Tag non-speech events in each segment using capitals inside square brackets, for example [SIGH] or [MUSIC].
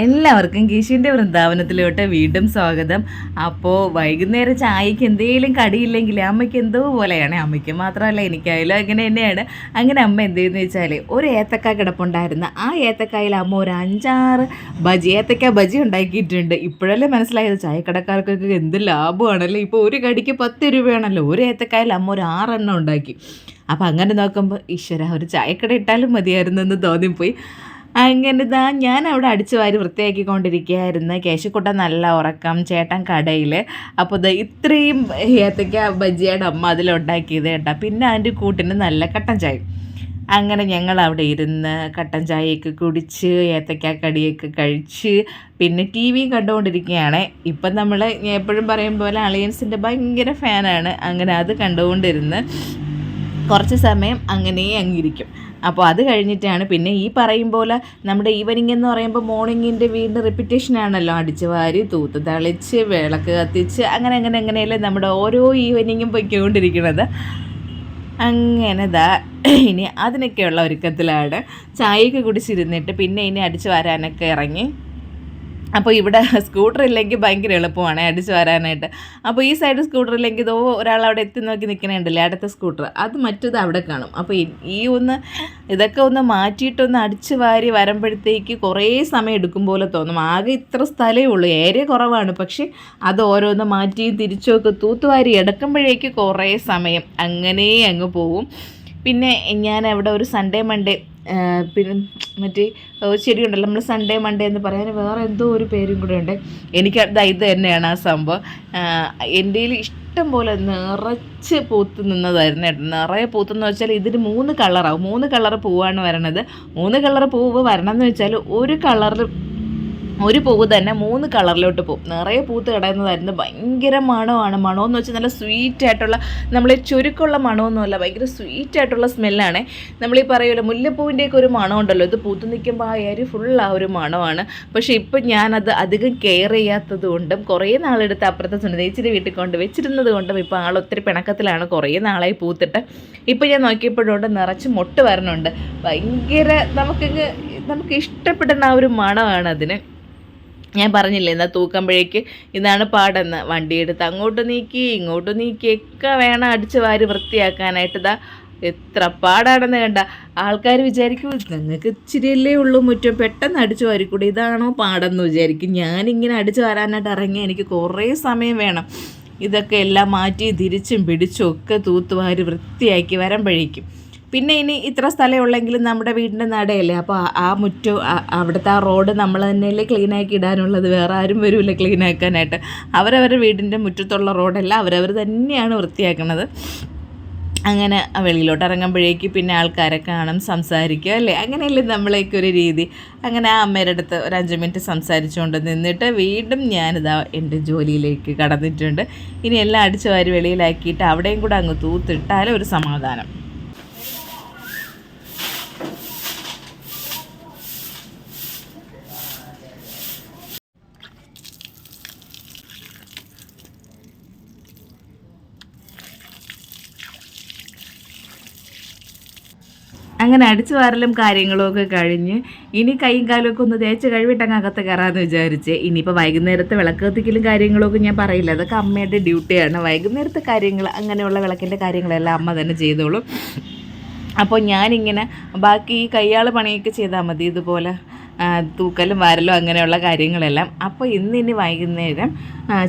എല്ലാവർക്കും കിഷിന്റെ വൃന്ദാവനത്തിലോട്ട് വീണ്ടും സ്വാഗതം. അപ്പോൾ വൈകുന്നേരം ചായക്ക് എന്തെങ്കിലും കടിയില്ലെങ്കിൽ അമ്മയ്ക്ക് എന്തോ പോലെയാണ്. അമ്മയ്ക്ക് മാത്രമല്ല എനിക്കായാലും അങ്ങനെ തന്നെയാണ്. അങ്ങനെ അമ്മ എന്ത് ചെയ്യുന്നു വെച്ചാൽ ഒരു ഏത്തക്ക കിടപ്പുണ്ടായിരുന്നു. ആ ഏത്തക്കായിൽ അമ്മ ഒരു അഞ്ചാറ് ബജി ഏത്തക്ക ബജി ഉണ്ടാക്കിയിട്ടുണ്ട്. ഇപ്പോഴല്ലേ മനസ്സിലായത്? ചായക്കടക്കാർക്കൊക്കെ എന്ത് ലാഭമാണല്ലോ? ഇപ്പോൾ ഒരു കടിക്ക് പത്ത് രൂപയാണല്ലോ. ഒരു ഏത്തക്കായിൽ അമ്മ ഒരു ആറെണ്ണം ഉണ്ടാക്കി. അപ്പോൾ അങ്ങനെ നോക്കുമ്പോൾ ഈശ്വര ഒരു ചായക്കട ഇട്ടാലും മതിയായിരുന്നു എന്ന് തോന്നിപ്പോയി. അങ്ങനെ ദാ ഞാൻ അവിടെ അടിച്ചു വാരി വൃത്തിയാക്കിക്കൊണ്ടിരിക്കുകയായിരുന്നു. കേശക്കുട്ട നല്ല ഉറക്കം ചേട്ടൻ കടയിൽ അപ്പോൾ ദാ ഇത്രയും ഏത്തക്ക ബജിയാണ് അമ്മ അതിലുണ്ടാക്കിയത് കേട്ടോ. പിന്നെ അതിന്റെ കൂട്ടിന് നല്ല കട്ടൻ ചായ. അങ്ങനെ ഞങ്ങൾ അവിടെ ഇരുന്ന് കട്ടൻ ചായയൊക്കെ കുടിച്ച് ഏത്തക്ക കടിയൊക്കെ കഴിച്ച് പിന്നെ ടി വി കണ്ടുകൊണ്ടിരിക്കുകയാണ്. ഇപ്പം നമ്മൾ എപ്പോഴും പറയും പോലെ അളിയൻസിന്റെ ഭയങ്കര ഫാനാണ്. അങ്ങനെ അത് കണ്ടുകൊണ്ടിരുന്ന് കുറച്ച് സമയം അങ്ങനെ അങ്ങിരിക്കും. അപ്പോൾ അത് കഴിഞ്ഞിട്ടാണ് പിന്നെ ഈ പറയും പോലെ നമ്മുടെ ഈവനിങ് എന്ന് പറയുമ്പോൾ മോർണിംഗിന്റെ വീണ്ടും റിപ്പിറ്റേഷൻ ആണല്ലോ. അടിച്ച് വാരി തൂത്ത് തളിച്ച് വിളക്ക് കത്തിച്ച് അങ്ങനെ അങ്ങനെ അങ്ങനെയല്ലേ നമ്മുടെ ഓരോ ഈവനിങ്ങും പൊയ്ക്കൊണ്ടിരിക്കുന്നത്. അങ്ങനെ ദാ ഇനി അതിനൊക്കെയുള്ള ഒരുക്കത്തിലാണ്. ചായയൊക്കെ കുടിച്ചിരുന്നിട്ട് പിന്നെ ഇനി അടിച്ചു വരാനൊക്കെ ഇറങ്ങി. അപ്പോൾ ഇവിടെ സ്കൂട്ടർ ഇല്ലെങ്കിൽ ഭയങ്കര എളുപ്പമാണ് അടിച്ചു വരാനായിട്ട്. അപ്പോൾ ഈ സൈഡ് സ്കൂട്ടർ ഇല്ലെങ്കിൽ ഇതോ ഒരാൾ അവിടെ എത്തി നോക്കി നിൽക്കണുണ്ടല്ലേ? അടുത്ത സ്കൂട്ടർ അത് മറ്റത് അവിടെ കാണും. അപ്പോൾ ഈ- ഒന്ന് ഇതൊക്കെ ഒന്ന് മാറ്റിയിട്ടൊന്ന് അടിച്ചു വാരി വരുമ്പോഴത്തേക്ക് കുറേ സമയം എടുക്കും പോലെ തോന്നും. ആകെ ഇത്ര സ്ഥലമേ ഉള്ളൂ. ഏരിയ കുറവാണ്. പക്ഷേ അത് ഓരോന്ന് മാറ്റിയും തിരിച്ചുമൊക്കെ തൂത്തുവാരി എടുക്കുമ്പോഴേക്ക് കുറേ സമയം അങ്ങനെ അങ്ങ് പോവും. പിന്നെ ഞാൻ അവിടെ ഒരു സൺഡേ മൺഡേ പിന്നെ മറ്റേ ചെടിയുണ്ടല്ലോ നമ്മൾ സൺഡേ മൺഡേ എന്ന് പറയാൻ വേറെ എന്തോ ഒരു പേരും കൂടെ ഉണ്ട്. എനിക്ക് ഇത് തന്നെയാണ് ആ സംഭവം. എന്റെ ഇഷ്ടം പോലെ നിറച്ച് പൂത്ത് നിന്നതായിരുന്നു കേട്ടോ. നിറയെ പൂത്തെന്ന് വെച്ചാൽ ഇതിന് മൂന്ന് കളറാവും മൂന്ന് കളർ പൂവാണ് വരണത്. മൂന്ന് കളർ പൂവ് വരണം എന്ന് വെച്ചാൽ ഒരു കളറിൽ ഒരു പൂവ് തന്നെ മൂന്ന് കളറിലോട്ട് പോകും നിറയെ പൂത്ത് കിടക്കുന്നതായിരുന്നു. ഭയങ്കര മണമാണ്. മണമെന്ന് വെച്ചാൽ നല്ല സ്വീറ്റ് ആയിട്ടുള്ള നമ്മൾ ചുരുക്കമുള്ള മണമൊന്നുമല്ല ഭയങ്കര സ്വീറ്റ് ആയിട്ടുള്ള സ്മെല്ലാണ് നമ്മളീ പറയുമല്ലോ മുല്ലപ്പൂവിന്റെയൊക്കെ ഒരു മണം ഉണ്ടല്ലോ ഇത് പൂത്ത് നിൽക്കുമ്പോൾ ആ ഏരി ഫുൾ ആ ഒരു മണമാണ്. പക്ഷേ ഇപ്പം ഞാനത് അധികം കെയർ ചെയ്യാത്തത് കൊണ്ടും കുറേ നാളെടുത്ത് അപ്പുറത്തെ സുനിതേച്ചിന്റെ വീട്ടിൽ കൊണ്ട് വെച്ചിരുന്നത് കൊണ്ടും ഇപ്പോൾ ആൾ ഒത്തിരി പിണക്കത്തിലാണ് കുറേ നാളായി പൂത്തിട്ട്. ഇപ്പം ഞാൻ നോക്കിയപ്പോഴുണ്ട് നിറച്ച് മൊട്ട് വരണുണ്ട്. ഭയങ്കര നമുക്കിങ്ങ് നമുക്ക് ഇഷ്ടപ്പെടുന്ന ആ ഒരു മണമാണ് അതിന്. ഞാൻ പറഞ്ഞില്ലേ എന്നാൽ തൂക്കുമ്പോഴേക്ക് ഇതാണ് പാടെന്ന്. വണ്ടിയെടുത്ത് അങ്ങോട്ട് നീക്കി ഇങ്ങോട്ട് നീക്കി ഒക്കെ വേണം അടിച്ച് വാരി വൃത്തിയാക്കാനായിട്ട്. ഇതാ എത്ര പാടാണെന്ന് കണ്ട. ആൾക്കാർ വിചാരിക്കും നിങ്ങൾക്ക് ഇച്ചിരിയല്ലേ ഉള്ളൂ മുറ്റം. പെട്ടെന്ന് അടിച്ചു വാരിക്കൂടെ. ഇതാണോ പാടെന്ന് വിചാരിക്കും. ഞാനിങ്ങനെ അടിച്ചു വരാനായിട്ട് ഇറങ്ങി എനിക്ക് കുറേ സമയം വേണം. ഇതൊക്കെ എല്ലാം മാറ്റി തിരിച്ചും പിടിച്ചും ഒക്കെ തൂത്തുവാരി വൃത്തിയാക്കി വരുമ്പോഴേക്കും. പിന്നെ ഇനി ഇത്ര സ്ഥലമേ ഉള്ളെങ്കിലും നമ്മുടെ വീടിന്റെ നടയല്ലേ? അപ്പോൾ ആ- മുറ്റം അവിടുത്തെ ആ റോഡ് നമ്മൾ തന്നെയല്ലേ ക്ലീനാക്കി ഇടാനുള്ളത്. വേറെ ആരും വരില്ല ക്ലീനാക്കാനായിട്ട് അവരവരുടെ വീടിന്റെ മുറ്റത്തുള്ള റോഡല്ല അവരവർ തന്നെയാണ് വൃത്തിയാക്കുന്നത് അങ്ങനെ വെളിയിലോട്ട് ഇറങ്ങുമ്പോഴേക്ക് പിന്നെ ആൾക്കാരെ കാണും സംസാരിക്കും അല്ലേ? അങ്ങനെയല്ലേ നമ്മളേക്ക് ഒരു രീതി. അങ്ങനെ ആ അമ്മയുടെ അടുത്ത് ഒരു അഞ്ച് മിനിറ്റ് സംസാരിച്ചുകൊണ്ട് നിന്നിട്ട് വീണ്ടും ഞാനിതാ എന്റെ ജോലിയിലേക്ക് കടന്നിട്ടുണ്ട്. ഇനി എല്ലാം അടിച്ചു വാരി വെളിയിലാക്കിയിട്ട് അവിടെയും കൂടെ അങ്ങ് തൂത്തിട്ടാലും ഒരു സമാധാനം. അങ്ങനെ അടിച്ചു വാരലും കാര്യങ്ങളും ഒക്കെ കഴിഞ്ഞ് ഇനി കൈയും കാലും ഒക്കെ ഒന്ന് തേച്ച് കഴിവിട്ടങ്ങ് അകത്ത് കയറാമെന്ന് വിചാരിച്ച്. ഇനിയിപ്പോൾ വൈകുന്നേരത്തെ വിളക്ക് കത്തിക്കലും കാര്യങ്ങളൊക്കെ ഞാൻ പറയില്ല. അതൊക്കെ അമ്മയുടെ ഡ്യൂട്ടിയാണ് വൈകുന്നേരത്തെ കാര്യങ്ങൾ അങ്ങനെയുള്ള വിളക്കിന്റെ കാര്യങ്ങളെല്ലാം അമ്മ തന്നെ ചെയ്തോളും. അപ്പോൾ ഞാനിങ്ങനെ ബാക്കി ഈ കയ്യാൾ പണിയൊക്കെ ചെയ്താൽ മതി ഇതുപോലെ. തൂക്കലും വാരലും അങ്ങനെയുള്ള കാര്യങ്ങളെല്ലാം. അപ്പോൾ ഇന്ന് ഇനി വൈകുന്നേരം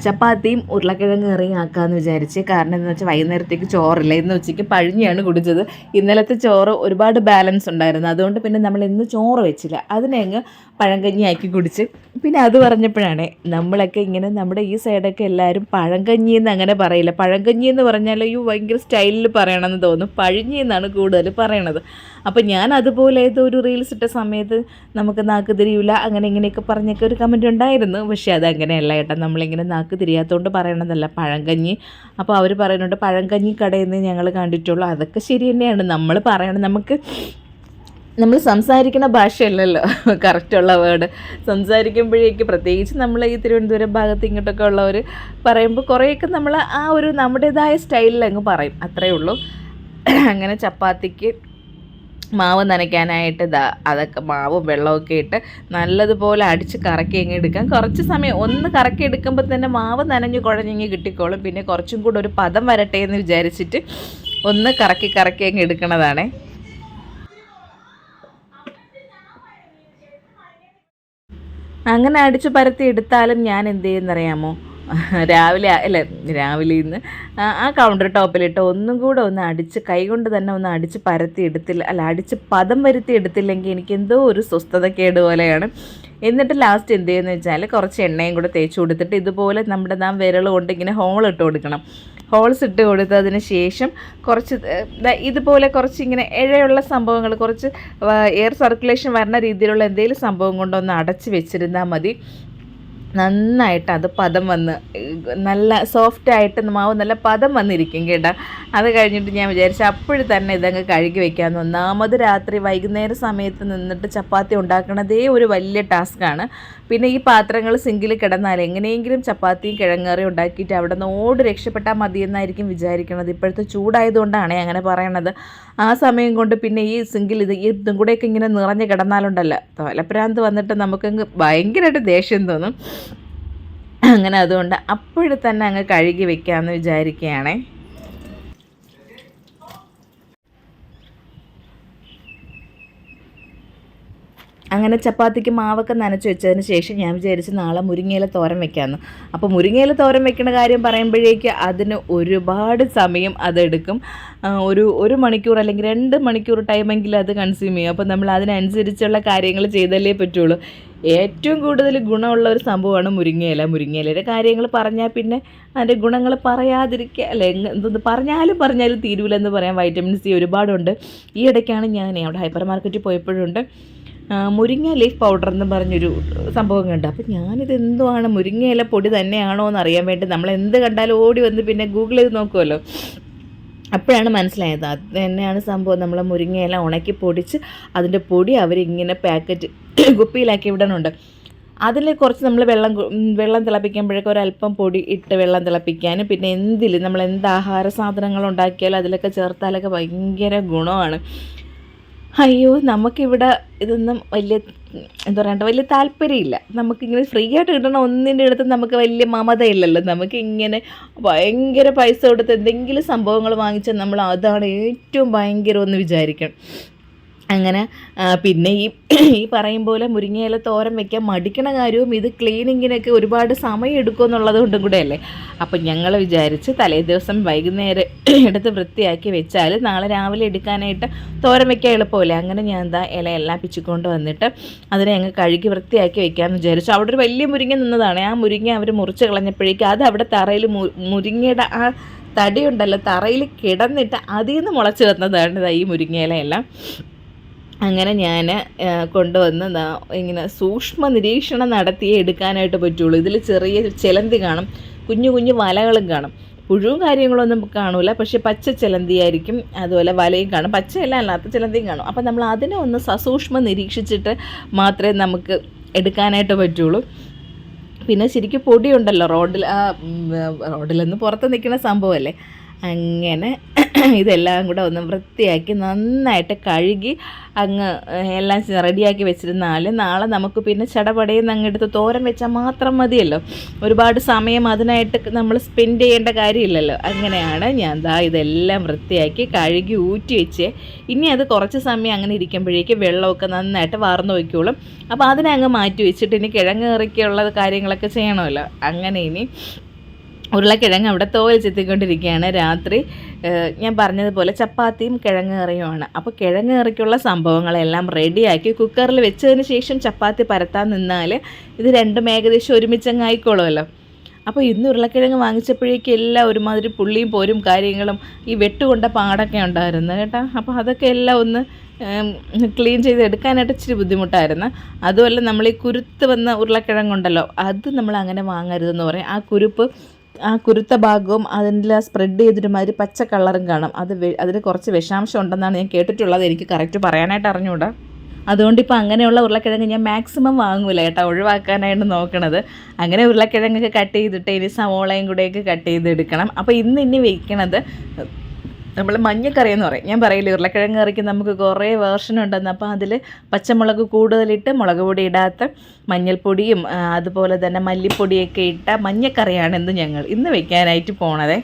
ചപ്പാത്തിയും ഉരുളക്കിഴങ്ങ് കറിയും ആക്കാമെന്ന് വിചാരിച്ച് കാരണം എന്താണെന്ന് വെച്ചാൽ വൈകുന്നേരത്തേക്ക് ചോറില്ല. ഇന്ന് ഉച്ചയ്ക്ക് പഴിഞ്ഞാണ് കുടിച്ചത്. ഇന്നലത്തെ ചോറ് ഒരുപാട് ബാലൻസ് ഉണ്ടായിരുന്നു. അതുകൊണ്ട് പിന്നെ നമ്മൾ ഇന്ന് ചോറ് വെച്ചില്ല. അതിനെ അങ്ങ് പഴങ്കഞ്ഞി ആക്കി കുടിച്ച്. പിന്നെ അത് പറഞ്ഞപ്പോഴാണ് നമ്മളൊക്കെ ഇങ്ങനെ നമ്മുടെ ഈ സൈഡൊക്കെ എല്ലാവരും പഴങ്കഞ്ഞി എന്ന് അങ്ങനെ പറയില്ല. പഴങ്കഞ്ഞി എന്ന് പറഞ്ഞാൽ അയ്യോ ഭയങ്കര സ്റ്റൈലിൽ പറയണമെന്ന് തോന്നും. പഴഞ്ഞി എന്നാണ് കൂടുതൽ പറയണത്. അപ്പോൾ ഞാൻ അതുപോലെ ഒരു റീൽസ് ഇട്ട സമയത്ത് നമുക്ക് നാക്ക് തിരിയില്ല അങ്ങനെ ഇങ്ങനെയൊക്കെ പറഞ്ഞൊക്കെ ഒരു കമന്റ് ഉണ്ടായിരുന്നു. പക്ഷേ അതങ്ങനെയല്ല ഏട്ടാ നമ്മളിങ്ങനെ നാക്ക് തിരിയാത്തതുകൊണ്ട് പറയണതല്ല പഴങ്കഞ്ഞി. അപ്പോൾ അവർ പറയുന്നുണ്ട് പഴങ്കഞ്ഞി കടയിൽ നിന്ന് ഞങ്ങൾ കണ്ടിട്ടുള്ളൂ. അതൊക്കെ ശരി തന്നെയാണ്. നമ്മൾ പറയണം. നമുക്ക് നമ്മൾ സംസാരിക്കുന്ന ഭാഷയല്ലല്ലോ. കറക്റ്റുള്ള വേർഡ് സംസാരിക്കുമ്പോഴേക്ക് പ്രത്യേകിച്ച് നമ്മൾ ഈ തിരുവനന്തപുരം ഭാഗത്ത് ഇങ്ങോട്ടൊക്കെ ഉള്ളവർ പറയുമ്പോൾ കുറേയൊക്കെ നമ്മൾ ആ ഒരു നമ്മുടേതായ സ്റ്റൈലിൽ അങ്ങ് പറയും. അത്രയേ ഉള്ളൂ. അങ്ങനെ ചപ്പാത്തിക്ക് മാവ് നനയ്ക്കാനായിട്ട് ഇതാ അതൊക്കെ മാവും വെള്ളമൊക്കെ ഇട്ട് നല്ലതുപോലെ അടിച്ച് കറക്കി അങ്ങ് എടുക്കാം. കുറച്ച് സമയം ഒന്ന് കറക്കി എടുക്കുമ്പോൾ തന്നെ മാവ് നനഞ്ഞ് കുഴഞ്ഞിങ്ങ് കിട്ടിക്കോളും. പിന്നെ കുറച്ചും കൂടെ ഒരു പദം വരട്ടെ എന്ന് വിചാരിച്ചിട്ട് ഒന്ന് കറക്കി കറക്കി അങ്ങ് എടുക്കണതാണേ. അങ്ങനെ അടിച്ച് പരത്തി എടുത്താലും ഞാൻ എന്ത് ചെയ്യുന്നറിയാമോ? രാവിലെ അല്ല രാവിലെ ഇന്ന് ആ കൗണ്ടർ ടോപ്പിലിട്ട് ഒന്നും കൂടെ ഒന്ന് അടിച്ച് കൈകൊണ്ട് തന്നെ ഒന്ന് അടിച്ച് പരത്തി എടുത്തില്ല അല്ല അടിച്ച് പദം വരുത്തി എടുത്തില്ലെങ്കിൽ എനിക്ക് എന്തോ ഒരു സ്വസ്ഥതക്കേട് പോലെയാണ്. എന്നിട്ട് ലാസ്റ്റ് എന്ത് ചെയ്യുന്നത് വെച്ചാൽ കുറച്ച് എണ്ണയും കൂടെ തേച്ച് കൊടുത്തിട്ട് ഇതുപോലെ നമ്മുടെ നാം വിരൽ കൊണ്ട് ഇങ്ങനെ ഹോൾ ഇട്ട് കൊടുക്കണം. ഹോൾസ് ഇട്ട് കൊടുത്തതിന് ശേഷം കുറച്ച് ഇതുപോലെ കുറച്ച് ഇങ്ങനെ ഇഴയുള്ള സംഭവങ്ങൾ കുറച്ച് എയർ സർക്കുലേഷൻ വരുന്ന രീതിയിലുള്ള എന്തെങ്കിലും സംഭവം കൊണ്ടൊന്ന് അടച്ച് വെച്ചിരുന്നാൽ മതി. നന്നായിട്ട് അത് പദം വന്ന് നല്ല സോഫ്റ്റ് ആയിട്ട് മാവ് നല്ല പദം വന്നിരിക്കും കേട്ടോ. അത് കഴിഞ്ഞിട്ട് ഞാൻ വിചാരിച്ചു അപ്പോഴും തന്നെ ഇതങ്ങ് കഴുകി വെക്കാമെന്ന് ഒന്നാമത് രാത്രി വൈകുന്നേര സമയത്ത് നിന്നിട്ട് ചപ്പാത്തി ഉണ്ടാക്കണതേ ഒരു വലിയ ടാസ്ക്കാണ് പിന്നെ ഈ പാത്രങ്ങൾ സിങ്കിൽ കിടന്നാൽ എങ്ങനെയെങ്കിലും ചപ്പാത്തിയും കിഴങ്ങേറിയും ഉണ്ടാക്കിയിട്ട് അവിടെ നിന്ന് ഓട് രക്ഷപ്പെട്ടാൽ മതി എന്നായിരിക്കും വിചാരിക്കുന്നത് ഇപ്പോഴത്തെ ചൂടായതുകൊണ്ടാണ് അങ്ങനെ പറയണത്. ആ സമയം കൊണ്ട് പിന്നെ ഈ സിങ്കിൽ ഇത് ഇതും കൂടെയൊക്കെ ഇങ്ങനെ നിറഞ്ഞ് കിടന്നാലുണ്ടല്ലോ. തോലപ്രാന്ത് വന്നിട്ട് നമുക്കങ്ങ് ഭയങ്കരമായിട്ട് ദേഷ്യം തോന്നും. അങ്ങനെ അതുകൊണ്ട് അപ്പോഴും തന്നെ അങ്ങ് കഴുകി വെക്കാമെന്ന് വിചാരിക്കുകയാണേ അങ്ങനെ ചപ്പാത്തിക്ക് മാവൊക്കെ നനച്ച് വെച്ചതിന് ശേഷം ഞാൻ വിചാരിച്ച് നാളെ മുരിങ്ങയില തോരൻ വെക്കാമെന്ന് അപ്പോൾ മുരിങ്ങയില തോരൻ വെക്കുന്ന കാര്യം പറയുമ്പോഴേക്ക് അതിന് ഒരുപാട് സമയം അതെടുക്കും. ഒരു ഒരു മണിക്കൂർ അല്ലെങ്കിൽ രണ്ട് മണിക്കൂർ ടൈമെങ്കിലും അത് കൺസ്യൂം ചെയ്യും. അപ്പോൾ നമ്മൾ അതിനനുസരിച്ചുള്ള കാര്യങ്ങൾ ചെയ്തല്ലേ പറ്റുള്ളൂ. ഏറ്റവും കൂടുതൽ ഗുണമുള്ള ഒരു സംഭവമാണ് മുരിങ്ങയില. മുരിങ്ങയിലയുടെ കാര്യങ്ങൾ പറഞ്ഞാൽ പിന്നെ അതിന്റെ ഗുണങ്ങൾ പറയാതിരിക്കുക. അല്ലെ എന്തൊന്ന് പറഞ്ഞാലും പറഞ്ഞാലും തീരുവില്ലെന്ന് പറയാം. വൈറ്റമിൻ സി ഒരുപാടുണ്ട്. ഈ ഇടയ്ക്കാണ് ഞാൻ അവിടെ ഹൈപ്പർ മാർക്കറ്റിൽ പോയപ്പോഴുണ്ട്. മുരിങ്ങ ലീഫ് പൗഡർ എന്ന് പറഞ്ഞൊരു സംഭവം കണ്ടു. അപ്പോൾ ഞാനിത് എന്തുവാണ്? ഇല പൊടി തന്നെയാണോ എന്ന് അറിയാൻ വേണ്ടി നമ്മൾ എന്ത് കണ്ടാലും ഓടി വന്ന് പിന്നെ ഗൂഗിൾ ചെയ്ത് നോക്കുമല്ലോ അപ്പോഴാണ് മനസ്സിലായത്. അത് തന്നെയാണ് സംഭവം. നമ്മൾ മുരിങ്ങയില ഉണക്കി പൊടിച്ച് അതിന്റെ പൊടി അവരിങ്ങനെ പാക്കറ്റ് കുപ്പിയിലാക്കി ഇവിടെയുണ്ട് അതിൽ കുറച്ച് നമ്മൾ വെള്ളം വെള്ളം തിളപ്പിക്കുമ്പോഴൊക്കെ ഒരല്പം പൊടി ഇട്ട് വെള്ളം തിളപ്പിക്കാനും പിന്നെ എന്തിൽ നമ്മൾ എന്ത് ആഹാര സാധനങ്ങൾ ഉണ്ടാക്കിയാലും അതിലൊക്കെ ചേർത്താലൊക്കെ ഭയങ്കര ഗുണമാണ്. അയ്യോ നമുക്കിവിടെ ഇതൊന്നും വലിയ എന്താ പറയണ്ട വലിയ താല്പര്യമില്ല. നമുക്കിങ്ങനെ ഫ്രീ ആയിട്ട് കിട്ടണ ഒന്നിന്റെ അടുത്ത് നമുക്ക് വലിയ മമതയില്ലല്ലോ. നമുക്കിങ്ങനെ ഭയങ്കര പൈസ കൊടുത്ത് എന്തെങ്കിലും സംഭവങ്ങൾ വാങ്ങിച്ചാൽ നമ്മൾ അതാണ് ഏറ്റവും ഭയങ്കരം എന്ന് വിചാരിക്കണം. അങ്ങനെ പിന്നെ ഈ ഈ പറയും പോലെ മുരിങ്ങയില തോരൻ വെക്കാൻ മടിക്കണ കാര്യവും ഇത് ക്ലീനിങ്ങിനൊക്കെ ഒരുപാട് സമയം എടുക്കുമെന്നുള്ളത് കൊണ്ടും കൂടെ അല്ലേ അപ്പം ഞങ്ങൾ വിചാരിച്ച് തലേ ദിവസം വൈകുന്നേരം എടുത്ത് വൃത്തിയാക്കി വെച്ചാൽ നാളെ രാവിലെ എടുക്കാനായിട്ട് തോരൻ വെക്കാൻ എളുപ്പമല്ലേ. അങ്ങനെ ഞാൻ എന്താ ഇലയെല്ലാം പിച്ചിക്കൊണ്ട് വന്നിട്ട് അതിനെ ഞങ്ങൾ കഴുകി വൃത്തിയാക്കി വെക്കാമെന്ന് വിചാരിച്ചു. അവിടെ ഒരു വലിയ മുരിങ്ങ നിന്നതാണ്. ആ മുരിങ്ങ അവർ മുറിച്ച് കളഞ്ഞപ്പോഴേക്കും അത് അവിടെ തറയിൽ മുരിങ്ങയുടെ ആ തടിയുണ്ടല്ലോ തറയിൽ കിടന്നിട്ട് അതിൽ നിന്ന് മുളച്ച് വന്നതാണ് ഈ മുരിങ്ങയിലയെല്ലാം. അങ്ങനെ ഞാൻ കൊണ്ടുവന്ന് ഇങ്ങനെ സൂക്ഷ്മ നിരീക്ഷണം നടത്തിയേ എടുക്കാനായിട്ട് പറ്റുള്ളൂ. ഇതിൽ ചെറിയ ചിലന്തി കാണും കുഞ്ഞു കുഞ്ഞു വലകളും കാണും. പുഴുവും കാര്യങ്ങളൊന്നും കാണൂല പക്ഷേ പച്ച ചിലന്തിയായിരിക്കും അതുപോലെ വലയും കാണും. പച്ചയല്ല അല്ലാത്ത ചിലന്തിയും കാണും. അപ്പം നമ്മൾ അതിനെ ഒന്ന് സസൂക്ഷ്മ നിരീക്ഷിച്ചിട്ട് മാത്രമേ നമുക്ക് എടുക്കാനായിട്ട് പറ്റുള്ളൂ. പിന്നെ ശരിക്കും പൊടിയുണ്ടല്ലോ റോഡിൽ റോഡിലൊന്ന് പുറത്ത് നിൽക്കുന്ന സംഭവമല്ലേ? അങ്ങനെ [CLEARS THROAT] ഇതെല്ലാം കൂടെ ഒന്ന് വൃത്തിയാക്കി നന്നായിട്ട് കഴുകി അങ്ങ് എല്ലാം റെഡിയാക്കി വെച്ചിരുന്നാൽ നാളെ നമുക്ക് പിന്നെ ചടപടയെന്ന് അങ്ങെടുത്ത് തോരൻ വെച്ചാൽ മാത്രം മതിയല്ലോ. ഒരുപാട് സമയം അതിനായിട്ട് നമ്മൾ സ്പെൻഡ് ചെയ്യേണ്ട കാര്യമില്ലല്ലോ. അങ്ങനെയാണ് ഞാൻ ദാ ഇതെല്ലാം വൃത്തിയാക്കി കഴുകി ഊറ്റി വെച്ച്. ഇനി അത് കുറച്ച് സമയം അങ്ങനെ ഇരിക്കുമ്പോഴേക്ക് വെള്ളമൊക്കെ നന്നായിട്ട് വാർന്നു വയ്ക്കോളും അപ്പോൾ അതിനെ അങ്ങ് മാറ്റി വെച്ചിട്ട് ഇനി കിഴങ്ങ് കറിക്കുള്ള കാര്യങ്ങളൊക്കെ ചെയ്യണമല്ലോ. അങ്ങനെ ഇനി ഉരുളക്കിഴങ്ങ് അവിടെ തോൽ ചെത്തിക്കൊണ്ടിരിക്കുകയാണ്. രാത്രി ഞാൻ പറഞ്ഞതുപോലെ ചപ്പാത്തിയും കിഴങ്ങ് കറിയുമാണ്. അപ്പോൾ കിഴങ്ങ് കറിക്കുള്ള സംഭവങ്ങളെല്ലാം റെഡിയാക്കി കുക്കറിൽ വെച്ചതിന് ശേഷം ചപ്പാത്തി പരത്താൻ നിന്നാൽ ഇത് രണ്ടും ഏകദേശം ഒരുമിച്ചങ്ങ് ആയിക്കോളുമല്ലോ അപ്പോൾ ഇന്ന് ഉരുളക്കിഴങ്ങ് വാങ്ങിച്ചപ്പോഴേക്കും എല്ലാം ഒരുമാതിരി പുള്ളിയും പോരും കാര്യങ്ങളും ഈ വെട്ടുകൊണ്ട പാടൊക്കെ ഉണ്ടായിരുന്നു കേട്ടോ. അപ്പോൾ അതൊക്കെ എല്ലാം ഒന്ന് ക്ലീൻ ചെയ്ത് എടുക്കാനായിട്ട് ഇച്ചിരി ബുദ്ധിമുട്ടായിരുന്നു. അതുമല്ല നമ്മൾ ഈ കുരുത്ത് വന്ന ഉരുളക്കിഴങ്ങുണ്ടല്ലോ അത് നമ്മൾ അങ്ങനെ വാങ്ങരുതെന്ന് പറയും. ആ കുരുപ്പ് ആ കുരുത്ത ഭാഗവും അതിന്റെ സ്പ്രെഡ് ചെയ്തിട്ട് മാതിരി പച്ച കളറും കാണും. അത് അതിന് കുറച്ച് വിഷാംശം ഉണ്ടെന്നാണ് ഞാൻ കേട്ടിട്ടുള്ളത്. എനിക്ക് കറക്റ്റ് പറയാനായിട്ട് അറിഞ്ഞുകൂടാ അതുകൊണ്ട് ഇപ്പോൾ അങ്ങനെയുള്ള ഉരുളക്കിഴങ്ങ് ഞാൻ മാക്സിമം വാങ്ങൂല കേട്ടോ. ഒഴിവാക്കാനായിട്ട് നോക്കണത്. അങ്ങനെ ഉരുളക്കിഴങ്ങൊക്കെ കട്ട് ചെയ്തിട്ട് ഇനി സവോളയും കൂടെയൊക്കെ കട്ട് ചെയ്തെടുക്കണം. അപ്പോൾ ഇന്ന് ഇനി വയ്ക്കണത് നമ്മൾ മഞ്ഞക്കറി എന്ന് പറയും. ഞാൻ പറയില്ല ഉരുളക്കിഴങ്ങ് കറിക്ക് നമുക്ക് കുറേ വേർഷൻ ഉണ്ടെന്ന്. അപ്പോൾ അതിൽ പച്ചമുളക് കൂടുതലിട്ട് മുളക് പൊടി ഇടാത്ത മഞ്ഞൾപ്പൊടിയും അതുപോലെ തന്നെ മല്ലിപ്പൊടിയൊക്കെ ഇട്ട മഞ്ഞക്കറിയാണ് ഇന്ന് ഞങ്ങൾ ഇന്ന് വെക്കാനായിട്ട് പോണതേ.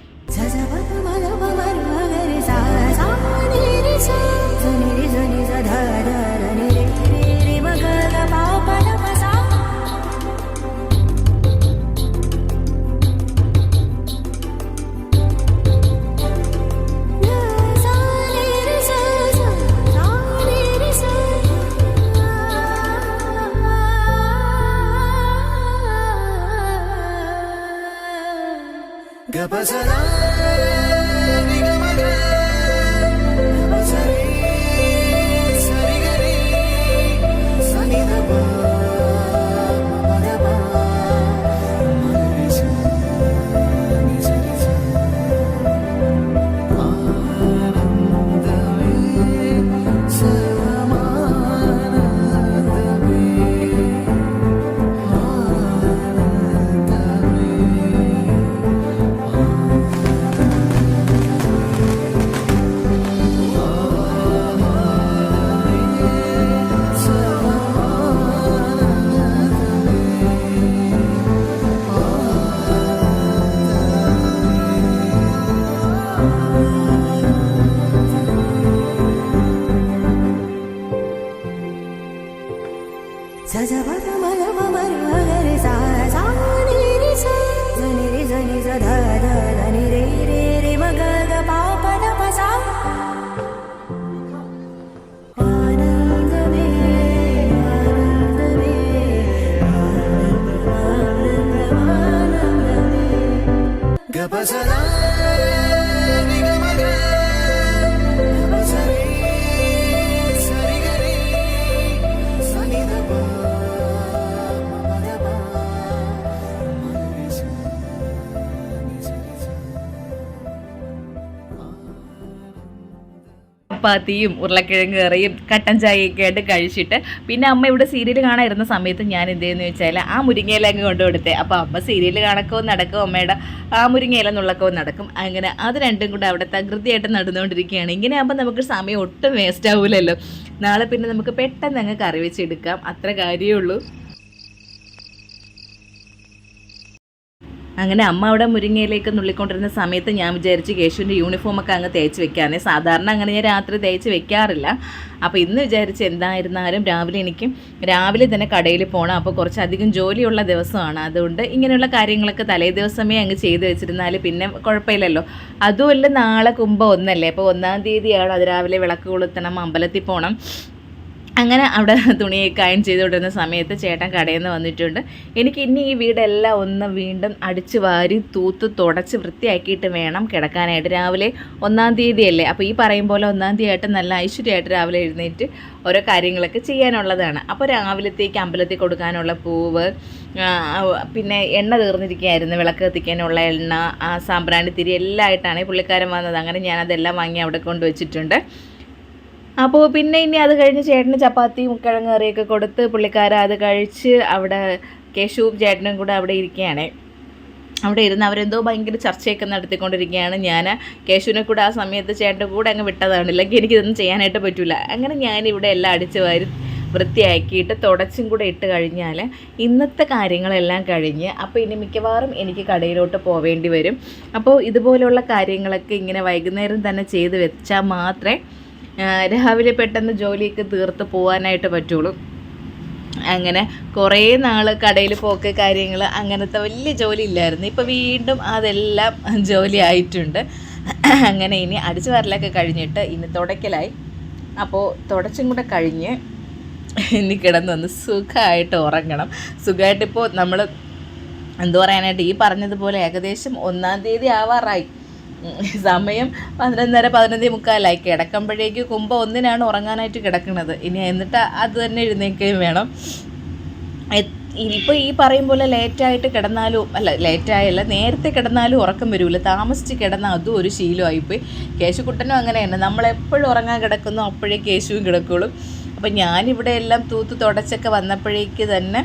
pasará. ചപ്പാത്തിയും ഉരുളക്കിഴങ്ങ് കറിയും കട്ടൻ ചായയൊക്കെ ആയിട്ട് കഴിച്ചിട്ട് പിന്നെ അമ്മ ഇവിടെ സീരിയൽ കാണാനിരുന്ന സമയത്ത് ഞാൻ എന്ത് ചെയ്യുന്നു വെച്ചാൽ ആ മുരിങ്ങയില അങ്ങ് കൊണ്ടുകൊടുത്തേ അപ്പോൾ അമ്മ സീരിയൽ കാണക്കവും നടക്കും അമ്മയുടെ ആ മുരിങ്ങയില നുള്ളക്കവും നടക്കും. അങ്ങനെ അത് രണ്ടും കൂടെ അവിടെ തകൃതിയായിട്ട് നടന്നുകൊണ്ടിരിക്കുകയാണ്. ഇങ്ങനെ ആകുമ്പോൾ നമുക്ക് സമയം ഒട്ടും വേസ്റ്റ് ആവില്ലല്ലോ നാളെ പിന്നെ നമുക്ക് പെട്ടെന്ന് അങ്ങ് കറി വെച്ചെടുക്കാം. അത്ര കാര്യമേ ഉള്ളൂ. അങ്ങനെ അമ്മ അവിടെ മുരിങ്ങയിലേക്ക് നുള്ളിക്കൊണ്ടിരുന്ന സമയത്ത് ഞാൻ വിചാരിച്ച് കേശുവിന്റെ യൂണിഫോമൊക്കെ അങ്ങ് തേച്ച് വെക്കാനേ സാധാരണ അങ്ങനെ ഞാൻ രാത്രി തേച്ച് വെക്കാറില്ല. അപ്പോൾ ഇന്ന് വിചാരിച്ച് എന്തായിരുന്നാലും രാവിലെ എനിക്ക് രാവിലെ തന്നെ കടയിൽ പോകണം അപ്പോൾ കുറച്ചധികം ജോലിയുള്ള ദിവസമാണ്. അതുകൊണ്ട് ഇങ്ങനെയുള്ള കാര്യങ്ങളൊക്കെ തലേ ദിവസമേ അങ്ങ് ചെയ്ത് വെച്ചിരുന്നാൽ പിന്നെ കുഴപ്പമില്ലല്ലോ. അതുമല്ല നാളെ കുംഭം ഒന്നല്ലേ? അപ്പോൾ ഒന്നാം തീയതിയാണ് അത് രാവിലെ വിളക്ക് കൊളുത്തണം അമ്പലത്തിൽ പോകണം അങ്ങനെ അവിടെ തുണിയൊക്കെ അയൺ ചെയ്തുകൊണ്ടിരുന്ന സമയത്ത് ചേട്ടൻ കടയിൽ നിന്ന് വന്നിട്ടുണ്ട്. എനിക്ക് ഇനി ഈ വീടെല്ലാം ഒന്ന് വീണ്ടും അടിച്ച് വാരി തൂത്ത് തുടച്ച് വൃത്തിയാക്കിയിട്ട് വേണം കിടക്കാനായിട്ട്. രാവിലെ ഒന്നാം തീയതി അല്ലേ അപ്പോൾ ഈ പറയും പോലെ ഒന്നാം തീയതി ആയിട്ട് നല്ല ഐശ്വര്യമായിട്ട് രാവിലെ എഴുന്നേറ്റ് ഓരോ കാര്യങ്ങളൊക്കെ ചെയ്യാനുള്ളതാണ്. അപ്പോൾ രാവിലത്തേക്ക് അമ്പലത്തിൽ കൊടുക്കാനുള്ള പൂവ് പിന്നെ എണ്ണ തീർന്നിരിക്കുകയായിരുന്നു. വിളക്ക് കത്തിക്കാനുള്ള എണ്ണ ആ സാമ്പ്രാണിത്തിരി എല്ലാം ആയിട്ടാണ് പുള്ളിക്കാരൻ വന്നത്. അങ്ങനെ ഞാനതെല്ലാം വാങ്ങി അവിടെ കൊണ്ടുവച്ചിട്ടുണ്ട്. അപ്പോൾ പിന്നെ ഇനി അത് കഴിഞ്ഞ് ചേട്ടന് ചപ്പാത്തിയും കിഴങ്ങ് കറിയൊക്കെ കൊടുത്ത് പുള്ളിക്കാരൻ അത് കഴിച്ച് അവിടെ കേശുവും ചേട്ടനും കൂടെ അവിടെ ഇരിക്കുകയാണ്. അവിടെ ഇരുന്ന് അവരെന്തോ ഭയങ്കര ചർച്ചയൊക്കെ നടത്തിക്കൊണ്ടിരിക്കുകയാണ്. ഞാൻ കേശുവിനെ കൂടെ ആ സമയത്ത് ചേട്ടന്റെ കൂടെ അങ്ങ് വിട്ടതാണ്. ഇല്ലെങ്കിൽ എനിക്കിതൊന്നും ചെയ്യാനായിട്ട് പറ്റില്ല അങ്ങനെ ഞാനിവിടെ എല്ലാം അടിച്ച് വാരി വൃത്തിയാക്കിയിട്ട് തുടച്ചും കൂടെ ഇട്ട് കഴിഞ്ഞാൽ ഇന്നത്തെ കാര്യങ്ങളെല്ലാം കഴിഞ്ഞ് അപ്പോൾ ഇനി മിക്കവാറും എനിക്ക് കടയിലോട്ട് പോവേണ്ടി വരും. അപ്പോൾ ഇതുപോലുള്ള കാര്യങ്ങളൊക്കെ ഇങ്ങനെ വൈകുന്നേരം തന്നെ ചെയ്ത് വെച്ചാൽ മാത്രമേ രാവിലെ പെട്ടെന്ന് ജോലിയൊക്കെ തീർത്ത് പോകാനായിട്ട് പറ്റുള്ളൂ. അങ്ങനെ കുറേ നാൾ കടയിൽ പോക്ക് കാര്യങ്ങൾ അങ്ങനത്തെ വലിയ ജോലി ഇല്ലായിരുന്നു. ഇപ്പോൾ വീണ്ടും അതെല്ലാം ജോലി ആയിട്ടുണ്ട്. അങ്ങനെ ഇനി അടിച്ചു വരലൊക്കെ കഴിഞ്ഞിട്ട് ഇനി തുടയ്ക്കലായി. അപ്പോൾ തുടച്ചും കൂടെ കഴിഞ്ഞ് ഇനി കിടന്നൊന്ന് സുഖമായിട്ട് ഉറങ്ങണം. സുഖമായിട്ടിപ്പോൾ നമ്മൾ എന്തു പറയാനായിട്ട് ഈ പറഞ്ഞതുപോലെ ഏകദേശം ഒന്നാം തീയതി ആവാറായി. സമയം പതിനൊന്നര പതിനൊന്നേ മുക്കാലായി. കിടക്കുമ്പോഴേക്ക് കുമ്പ ഒന്നിനാണ് ഉറങ്ങാനായിട്ട് കിടക്കുന്നത്. ഇനി എന്നിട്ട് അത് തന്നെ എഴുന്നേൽക്കുകയും വേണം. ഇപ്പോൾ ഈ പറയും പോലെ ലേറ്റായിട്ട് കിടന്നാലും അല്ല ലേറ്റായല്ല നേരത്തെ കിടന്നാലും ഉറക്കം വരില്ല താമസിച്ച് കിടന്നാൽ അതും ഒരു ശീലമായിപ്പോയി. കേശുക്കുട്ടനും അങ്ങനെ തന്നെ. നമ്മളെപ്പോഴും ഉറങ്ങാൻ കിടക്കുന്നു അപ്പോഴേ കേശുവും കിടക്കുള്ളൂ. അപ്പം ഞാനിവിടെ എല്ലാം തൂത്ത് തുടച്ചൊക്കെ വന്നപ്പോഴേക്ക് തന്നെ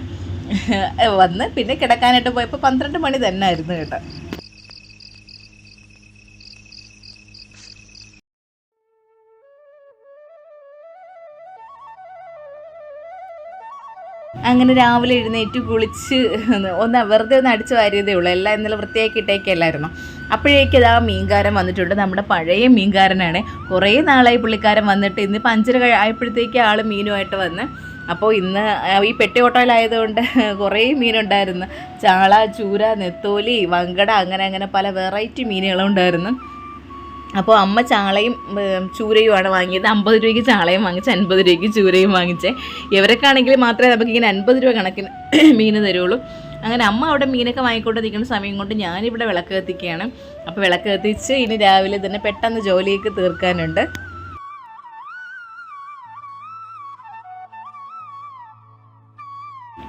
വന്ന് പിന്നെ കിടക്കാനായിട്ട് പോയപ്പോൾ പന്ത്രണ്ട് മണി തന്നെ ആയിരുന്നു കേട്ടോ. അങ്ങനെ രാവിലെ എഴുന്നേറ്റ് കുളിച്ച് ഒന്ന് വെറുതെ ഒന്ന് അടിച്ചു വാരിയതേ ഉള്ളൂ. എല്ലാം ഇന്നലെ വൃത്തിയാക്കി ഇട്ടേക്കല്ലായിരുന്നു? അപ്പോഴേക്കും ഇതാ മീൻകാരൻ വന്നിട്ടുണ്ട്. നമ്മുടെ പഴയ മീൻകാരനാണ്. കുറേ നാളായി പുള്ളിക്കാരൻ വന്നിട്ട് ഇന്ന് പഞ്ചര ആയപ്പോഴത്തേക്ക് ആൾ മീനുമായിട്ട് വന്ന്. അപ്പോൾ ഇന്ന് ഈ പെട്ടി ഓട്ടോയിലായതുകൊണ്ട് കുറേ മീനുണ്ടായിരുന്നു. ചാള ചൂര നെത്തോലി വങ്കട അങ്ങനെ അങ്ങനെ പല വെറൈറ്റി മീനുകളും ഉണ്ടായിരുന്നു അപ്പോൾ അമ്മ ചാളയും ചൂരയുമാണ് വാങ്ങിയത്. അമ്പത് രൂപയ്ക്ക് ചാളയും വാങ്ങിച്ച് അൻപത് രൂപയ്ക്ക് ചൂരയും വാങ്ങിച്ചേ. ഇവരൊക്കെ ആണെങ്കിൽ മാത്രമേ നമുക്ക് ഇങ്ങനെ അൻപത് രൂപ കണക്കിന് [CLEARS THROAT] മീൻ തരുള്ളൂ. അങ്ങനെ അമ്മ അവിടെ മീനൊക്കെ വാങ്ങിക്കൊണ്ട് നിൽക്കുന്ന സമയം കൊണ്ട് ഞാനിവിടെ വിളക്ക് കത്തിക്കുകയാണ്. അപ്പോൾ വിളക്ക് കത്തിച്ച് ഇനി രാവിലെ തന്നെ പെട്ടെന്ന് ജോലിയൊക്കെ തീർക്കാനുണ്ട്.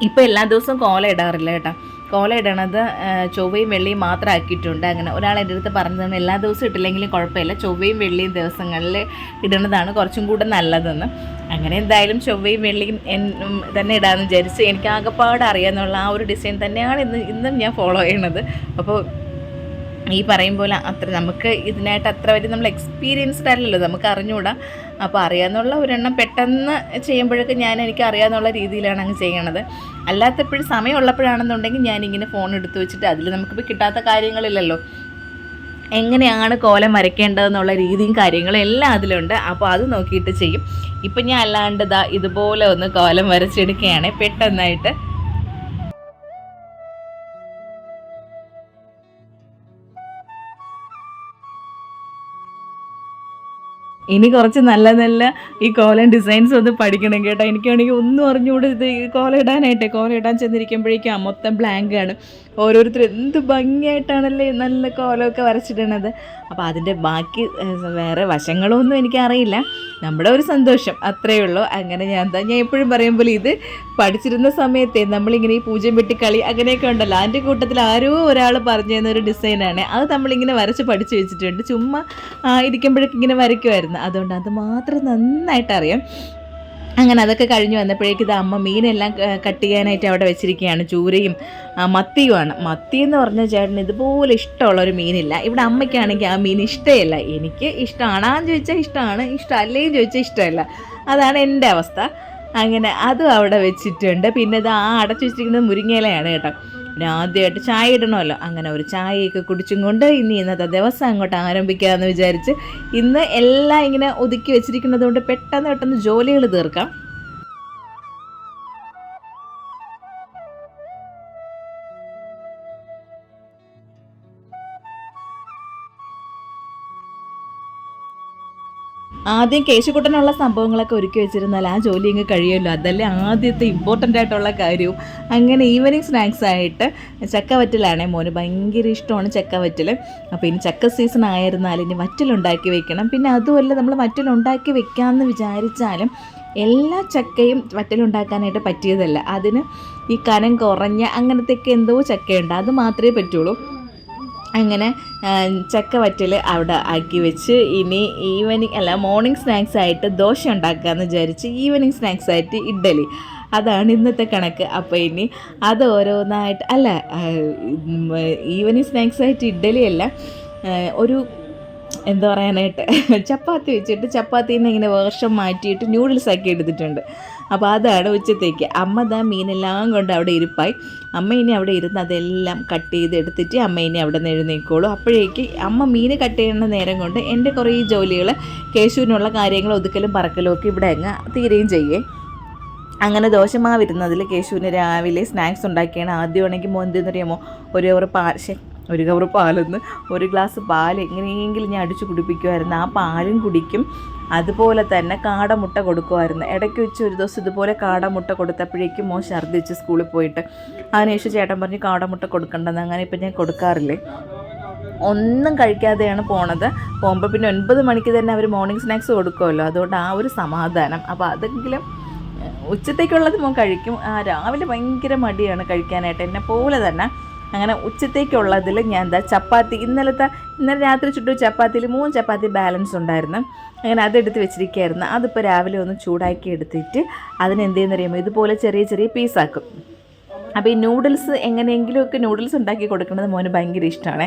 ഇപ്പോൾ എല്ലാ ദിവസവും കോല ഇടാറില്ല കേട്ടോ. കോല ഇടണത് ചൊവ്വയും വെള്ളിയും മാത്രം ആക്കിയിട്ടുണ്ട് അങ്ങനെ ഒരാൾ എന്റെ അടുത്ത് പറഞ്ഞതാണ് എല്ലാ ദിവസവും ഇട്ടില്ലെങ്കിലും കുഴപ്പമില്ല. ചൊവ്വയും വെള്ളിയും ദിവസങ്ങളിൽ ഇടുന്നതാണ് കുറച്ചും കൂടെ നല്ലതെന്ന്. അങ്ങനെ എന്തായാലും ചൊവ്വയും വെള്ളിയും തന്നെ ഇടാമെന്ന് വിചാരിച്ച് എനിക്ക് ആകെപ്പാട് അറിയാമെന്നുള്ള ആ ഒരു ഡിസൈൻ തന്നെയാണ് ഇന്ന് ഇന്നും ഞാൻ ഫോളോ ചെയ്യണത്. അപ്പോൾ ഈ പറയും പോലെ അത്ര നമുക്ക് ഇതിനായിട്ട് അത്ര വലിയ നമ്മൾ എക്സ്പീരിയൻസ്ഡ് അല്ലല്ലോ നമുക്ക് അറിഞ്ഞുകൂടാ. അപ്പോൾ അറിയാമെന്നുള്ള ഒരെണ്ണം പെട്ടെന്ന് ചെയ്യുമ്പോഴൊക്കെ ഞാൻ എനിക്ക് അറിയാമെന്നുള്ള രീതിയിലാണ് അങ്ങ് ചെയ്യണത്. അല്ലാത്തപ്പോഴും സമയമുള്ളപ്പോഴാണെന്നുണ്ടെങ്കിൽ ഞാനിങ്ങനെ ഫോൺ എടുത്തു വെച്ചിട്ട് അതിൽ നമുക്കിപ്പോൾ കിട്ടാത്ത കാര്യങ്ങളില്ലല്ലോ. എങ്ങനെയാണ് കോലം വരയ്ക്കേണ്ടതെന്നുള്ള രീതിയും കാര്യങ്ങളും എല്ലാം അതിലുണ്ട്. അപ്പോൾ അത് നോക്കിയിട്ട് ചെയ്യും. ഇപ്പം ഞാൻ അല്ലാണ്ട് ഇതാ ഇതുപോലെ ഒന്ന് കോലം വരച്ചെടുക്കുകയാണ് പെട്ടെന്നായിട്ട് ഇനി കുറച്ച് നല്ല നല്ല ഈ കോലം ഡിസൈൻസ് ഒന്ന് പഠിക്കണം കേട്ടോ. എനിക്കാണെങ്കിൽ ഒന്നും അറിഞ്ഞുകൂടെ ഇത്. കോലം ഇടാനായിട്ടേ. കോലം ഇടാൻ ചെന്നിരിക്കുമ്പോഴേക്കും മൊത്തം ബ്ലാങ്കാണ് ഓരോരുത്തർ എന്ത് ഭംഗിയായിട്ടാണല്ലേ നല്ല കോലമൊക്കെ വരച്ചിടണത്. അപ്പോൾ അതിന്റെ ബാക്കി വേറെ വശങ്ങളൊന്നും എനിക്കറിയില്ല. നമ്മുടെ ഒരു സന്തോഷം അത്രയേ ഉള്ളൂ. അങ്ങനെ ഞാൻ എന്താ ഞാൻ എപ്പോഴും പറയും പോലെ ഇത് പഠിച്ചിരുന്ന സമയത്തെ നമ്മളിങ്ങനെ ഈ പൂജ്യം വെട്ടി കളി അങ്ങനെയൊക്കെ ഉണ്ടല്ലോ. അതിന്റെ കൂട്ടത്തിൽ ആരോ ഒരാൾ പറഞ്ഞു തന്ന ഒരു ഡിസൈനാണ്. അത് നമ്മളിങ്ങനെ വരച്ച് പഠിച്ചു വെച്ചിട്ടുണ്ട്. ചുമ്മാ ഇരിക്കുമ്പോഴൊക്കെ ഇങ്ങനെ വരയ്ക്കുമായിരുന്നു അതുകൊണ്ട് അത് മാത്രം നന്നായിട്ട് അറിയാം അങ്ങനെ അതൊക്കെ കഴിഞ്ഞ് വന്നപ്പോഴേക്കും ഇത് അമ്മ മീനെല്ലാം കട്ട് ചെയ്യാനായിട്ട് അവിടെ വെച്ചിരിക്കുകയാണ്. ചൂരയും മത്തിയുമാണ്. മത്തി എന്ന് പറഞ്ഞ ചേട്ടന് ഇതുപോലെ ഇഷ്ടമുള്ള ഒരു മീനില്ല. ഇവിടെ അമ്മയ്ക്കാണെങ്കിൽ ആ മീൻ ഇഷ്ടമല്ല എനിക്ക് ഇഷ്ടമാണാന്ന് ചോദിച്ചാൽ ഇഷ്ടമാണ്. ഇഷ്ടമല്ലേന്ന് ചോദിച്ചാൽ ഇഷ്ടമല്ല. അതാണ് എന്റെ അവസ്ഥ. അങ്ങനെ അതും അവിടെ വെച്ചിട്ടുണ്ട്. പിന്നെ ഇത് ആ അടച്ചു വെച്ചിരിക്കുന്നത് മുരിങ്ങയിലയാണ് കേട്ടോ. പിന്നെ ആദ്യമായിട്ട് ചായ ഇടണമല്ലോ. അങ്ങനെ ഒരു ചായയൊക്കെ കുടിച്ചും കൊണ്ട് ഇനി ഇന്നത്തെ ദിവസം അങ്ങോട്ട് ആരംഭിക്കാമെന്ന് വിചാരിച്ച് ഇന്ന് എല്ലാം ഇങ്ങനെ ഒതുക്കി വെച്ചിരിക്കുന്നത് കൊണ്ട് പെട്ടെന്ന് പെട്ടെന്ന് ജോലികൾ തീർക്കാം. ആദ്യം കേശുക്കുട്ടനുള്ള സംഭവങ്ങളൊക്കെ ഒരുക്കി വെച്ചിരുന്നാൽ ആ ജോലി അങ്ങ് കഴിയുമല്ലോ. അതല്ലേ ആദ്യത്തെ ഇമ്പോർട്ടന്റ് ആയിട്ടുള്ള കാര്യവും അങ്ങനെ ഈവനിങ് സ്നാക്സ് ആയിട്ട് ചക്കവറ്റിലാണേ മോന് ഭയങ്കര ഇഷ്ടമാണ് ചക്കവറ്റിൽ അപ്പോൾ ഇനി ചക്ക സീസൺ ആയിരുന്നാൽ ഇനി വറ്റലുണ്ടാക്കി വെക്കണം. പിന്നെ അതുമല്ല നമ്മൾ വറ്റലുണ്ടാക്കി വെക്കാമെന്ന് വിചാരിച്ചാലും എല്ലാ ചക്കയും വറ്റലുണ്ടാക്കാനായിട്ട് പറ്റിയതല്ല. അതിന് ഈ കനം കുറഞ്ഞ അങ്ങനത്തെയൊക്കെ എന്തോ ചക്കയുണ്ട്. അത് മാത്രമേ പറ്റുള്ളൂ. അങ്ങനെ ചക്ക വറ്റൽ അവിടെ ആക്കി വെച്ച് ഇനി ഈവനിങ് അല്ല മോർണിംഗ് സ്നാക്സ് ആയിട്ട് ദോശ ഉണ്ടാക്കാമെന്ന് വിചാരിച്ച് ഈവനിങ് സ്നാക്സ് ആയിട്ട് ഇഡ്ഡലി. അതാണ് ഇന്നത്തെ കണക്ക്. അപ്പോൾ ഇനി അത് ഓരോന്നായിട്ട് അല്ല ഈവനിങ് സ്നാക്സ് ആയിട്ട് ഇഡ്ഡലി അല്ല ഒരു എന്താ പറയാനായിട്ട് ചപ്പാത്തി വെച്ചിട്ട് ചപ്പാത്തിയിൽ നിന്ന് ഇങ്ങനെ വേർഷം മാറ്റിയിട്ട് ന്യൂഡിൽസ് ആക്കി എടുത്തിട്ടുണ്ട്. അപ്പോൾ അതാണ് ഉച്ചത്തേക്ക്. അമ്മ ദാ മീനെല്ലാം കൊണ്ട് അവിടെ ഇരിപ്പായി. അമ്മ ഇനി അവിടെ ഇരുന്ന് അതെല്ലാം കട്ട് ചെയ്ത് എടുത്തിട്ട് അമ്മ ഇനി അവിടെ നിന്ന് എഴുന്നേക്കോളൂ. അപ്പോഴേക്ക് അമ്മ മീൻ കട്ട് ചെയ്യുന്ന നേരം കൊണ്ട് എന്റെ കുറേ ജോലികൾ കേശുവിനുള്ള കാര്യങ്ങൾ ഒതുക്കലും പറക്കലും ഒക്കെ ഇവിടെ അങ്ങ് തീരുകയും ചെയ്യേ. അങ്ങനെ ദോശമാവിരുന്നതിൽ കേശുവിന് രാവിലെ സ്നാക്സ് ഉണ്ടാക്കിയാണ്. ആദ്യമാണെങ്കിൽ മോൻ എന്തെന്നറിയാമോ ഒരു കവർ പാൽ ഒരു കവർ പാലൊന്ന്. ഒരു ഗ്ലാസ് പാൽ. എങ്ങനെയെങ്കിലും ഞാൻ അടിച്ചു കുടിപ്പിക്കുമായിരുന്നു. ആ പാലും കുടിക്കും. അതുപോലെ തന്നെ കാടമുട്ട കൊടുക്കുമായിരുന്നു. ഇടയ്ക്ക് വെച്ച് ഒരു ദിവസം ഇതുപോലെ കാടമുട്ട കൊടുത്തപ്പോഴേക്കും മോൻ ഛർദ്ദിച്ച് സ്കൂളിൽ പോയിട്ട് അതിനുശേഷം ചേട്ടൻ പറഞ്ഞ് കാടമുട്ട കൊടുക്കണ്ടെന്ന്. അങ്ങനെ ഇപ്പം ഞാൻ കൊടുക്കാറില്ലേ? ഒന്നും കഴിക്കാതെയാണ് പോണത്. പോകുമ്പോൾ പിന്നെ ഒൻപത് മണിക്ക് തന്നെ അവർ മോർണിംഗ് സ്നാക്സ് കൊടുക്കുമല്ലോ. അതുകൊണ്ട് ആ ഒരു സമാധാനം. അപ്പോൾ അതെങ്കിലും ഉച്ചത്തേക്കുള്ളത് മോൻ കഴിക്കും. രാവിലെ ഭയങ്കര മടിയാണ് കഴിക്കാനായിട്ട്. എന്നെ പോലെ തന്നെ അങ്ങനെ ഉച്ചത്തേക്കുള്ളതിൽ ഞാൻ എന്താ ചപ്പാത്തി. ഇന്നലത്തെ ഇന്നലെ രാത്രി ചുട്ടു ചപ്പാത്തിയിൽ മൂന്ന് ചപ്പാത്തി ബാലൻസ് ഉണ്ടായിരുന്നു. അങ്ങനെ അതെടുത്ത് വെച്ചിരിക്കുകയായിരുന്നു. അതിപ്പോൾ രാവിലെ ഒന്ന് ചൂടാക്കി എടുത്തിട്ട് അതിനെന്ത് ചെയ്യുന്നറിയുമോ ഇതുപോലെ ചെറിയ ചെറിയ പീസാക്കും അപ്പോൾ ഈ നൂഡിൽസ് എങ്ങനെയെങ്കിലുമൊക്കെ നൂഡിൽസ് ഉണ്ടാക്കി കൊടുക്കുന്നത് മോന് ഭയങ്കര ഇഷ്ടമാണ്.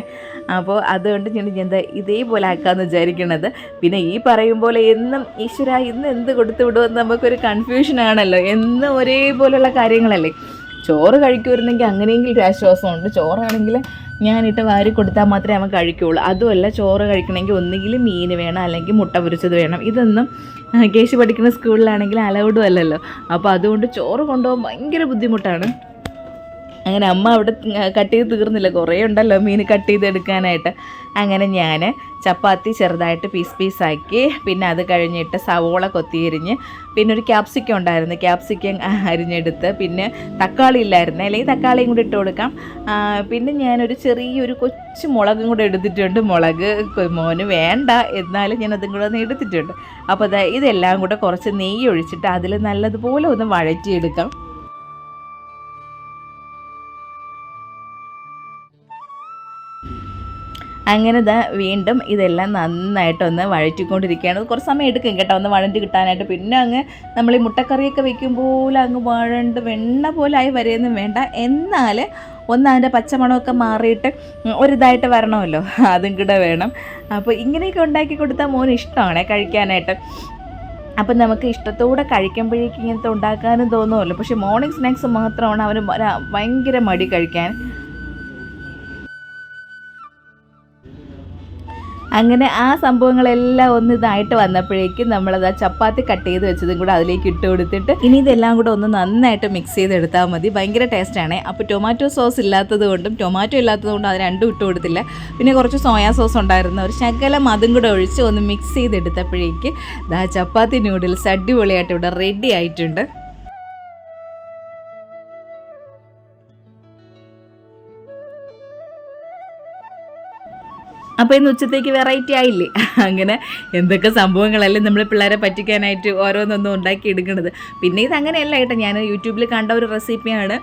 അപ്പോൾ അതുകൊണ്ട് ഞാൻ എന്താ ഇതേപോലെ ആക്കാമെന്ന് വിചാരിക്കണത്. പിന്നെ ഈ പറയും പോലെ എന്നും ഈശ്വര ഇന്ന് എന്ത് കൊടുത്തു വിടുമെന്ന് നമുക്കൊരു കൺഫ്യൂഷനാണല്ലോ എന്നും ഒരേപോലെയുള്ള കാര്യങ്ങളല്ലേ? ചോറ് കഴിക്കുമായിരുന്നെങ്കിൽ അങ്ങനെയെങ്കിലും ഒരു ആശ്വാസമുണ്ട്. ചോറാണെങ്കിൽ ഞാനിട്ട് വാരി കൊടുത്താൽ മാത്രമേ അവൻ കഴിക്കുകയുള്ളൂ അതുമല്ല ചോറ് കഴിക്കണമെങ്കിൽ ഒന്നുകിൽ മീൻ വേണം അല്ലെങ്കിൽ മുട്ട പൊരിച്ചത് വേണം. ഇതൊന്നും കേശി പഠിക്കുന്ന സ്കൂളിലാണെങ്കിൽ അലൗഡും അല്ലല്ലോ. അപ്പോൾ അതുകൊണ്ട് ചോറ് കൊണ്ടുപോകാൻ ഭയങ്കര ബുദ്ധിമുട്ടാണ്. അങ്ങനെ അമ്മ അവിടെ കട്ട് ചെയ്ത് തീർന്നില്ല. കുറേ ഉണ്ടല്ലോ മീൻ കട്ട് ചെയ്തെടുക്കാനായിട്ട് അങ്ങനെ ഞാൻ ചപ്പാത്തി ചെറുതായിട്ട് പീസ് പീസാക്കി പിന്നെ അത് കഴിഞ്ഞിട്ട് സവോള കൊത്തിയരിഞ്ഞ് പിന്നെ ഒരു ക്യാപ്സിക്കം ഉണ്ടായിരുന്നു. ക്യാപ്സിക്കം അരിഞ്ഞെടുത്ത്. പിന്നെ തക്കാളി ഇല്ലായിരുന്നു. അല്ലെങ്കിൽ തക്കാളിയും കൂടി ഇട്ട് കൊടുക്കാം. പിന്നെ ഞാനൊരു ചെറിയൊരു കൊച്ചു മുളകും കൂടെ എടുത്തിട്ടുണ്ട്. മുളക് മോന് വേണ്ട. എന്നാലും ഞാൻ അതും കൂടെ ഒന്ന് എടുത്തിട്ടുണ്ട്. അപ്പോൾ ഇതെല്ലാം കൂടെ കുറച്ച് നെയ്യ് ഒഴിച്ചിട്ട് അതിൽ നല്ലതുപോലെ ഒന്ന് വഴറ്റിയെടുക്കാം. അങ്ങനെ ദാ വീണ്ടും ഇതെല്ലാം നന്നായിട്ടൊന്ന് വഴറ്റിക്കൊണ്ടിരിക്കുകയാണ്. കുറച്ച് സമയം എടുക്കും കേട്ടോ ഒന്ന് വഴഞ്ഞ് കിട്ടാനായിട്ട്. പിന്നെ അങ്ങ് നമ്മൾ ഈ മുട്ടക്കറിയൊക്കെ വെക്കുമ്പോൾ അങ്ങ് വഴണ്ട് വെണ്ണ പോലെ ആയി വരെയൊന്നും വേണ്ട. എന്നാൽ ഒന്ന് അതിന്റെ പച്ചമണമൊക്കെ മാറിയിട്ട് ഒരിതായിട്ട് വരണമല്ലോ അതും കൂടെ വേണം. അപ്പോൾ ഇങ്ങനെയൊക്കെ ഉണ്ടാക്കി കൊടുത്താൽ മോന് ഇഷ്ടമാണ് കഴിക്കാനായിട്ട്. അപ്പം നമുക്ക് ഇഷ്ടത്തോടെ കഴിക്കുമ്പോഴേക്കും ഇങ്ങനത്തെ ഉണ്ടാക്കാനും തോന്നുമല്ലോ. പക്ഷേ മോർണിംഗ് സ്നാക്സ് മാത്രമാണ് അവന് ഭയങ്കര മടി കഴിക്കാൻ. അങ്ങനെ ആ സംഭവങ്ങളെല്ലാം ഒന്ന് ഇതായിട്ട് വന്നപ്പോഴേക്കും നമ്മളത് ആ ചപ്പാത്തി കട്ട് ചെയ്ത് വെച്ചതും കൂടെ അതിലേക്ക് ഇട്ട് കൊടുത്തിട്ട് ഇനി ഇതെല്ലാം കൂടെ ഒന്ന് നന്നായിട്ട് മിക്സ് ചെയ്തെടുത്താൽ മതി. ഭയങ്കര ടേസ്റ്റാണ് അപ്പോൾ ടൊമാറ്റോ സോസ് ഇല്ലാത്തത് കൊണ്ടും ടൊമാറ്റോ ഇല്ലാത്തത് കൊണ്ടും അത് രണ്ടും ഇട്ട് കൊടുത്തില്ല. പിന്നെ കുറച്ച് സോയാ സോസ് ഉണ്ടായിരുന്നു ഒരു ശകലം അതും കൂടെ ഒഴിച്ച് ഒന്ന് മിക്സ് ചെയ്തെടുത്തപ്പോഴേക്ക് ദാ ചപ്പാത്തി നൂഡിൽസ് അടിപൊളിയായിട്ട് ഇവിടെ റെഡി ആയിട്ടുണ്ട്. അപ്പോൾ ഇന്ന് ഉച്ചത്തേക്ക് വെറൈറ്റി ആയില്ലേ? അങ്ങനെ എന്തൊക്കെ സംഭവങ്ങളല്ലേ നമ്മൾ പിള്ളേരെ പറ്റിക്കാനായിട്ട് ഓരോന്നൊന്നും ഉണ്ടാക്കി എടുക്കുന്നത് പിന്നെ ഇത് അങ്ങനെയല്ല കേട്ടോ ഞാൻ യൂട്യൂബിൽ കണ്ട ഒരു റെസിപ്പിയാണ്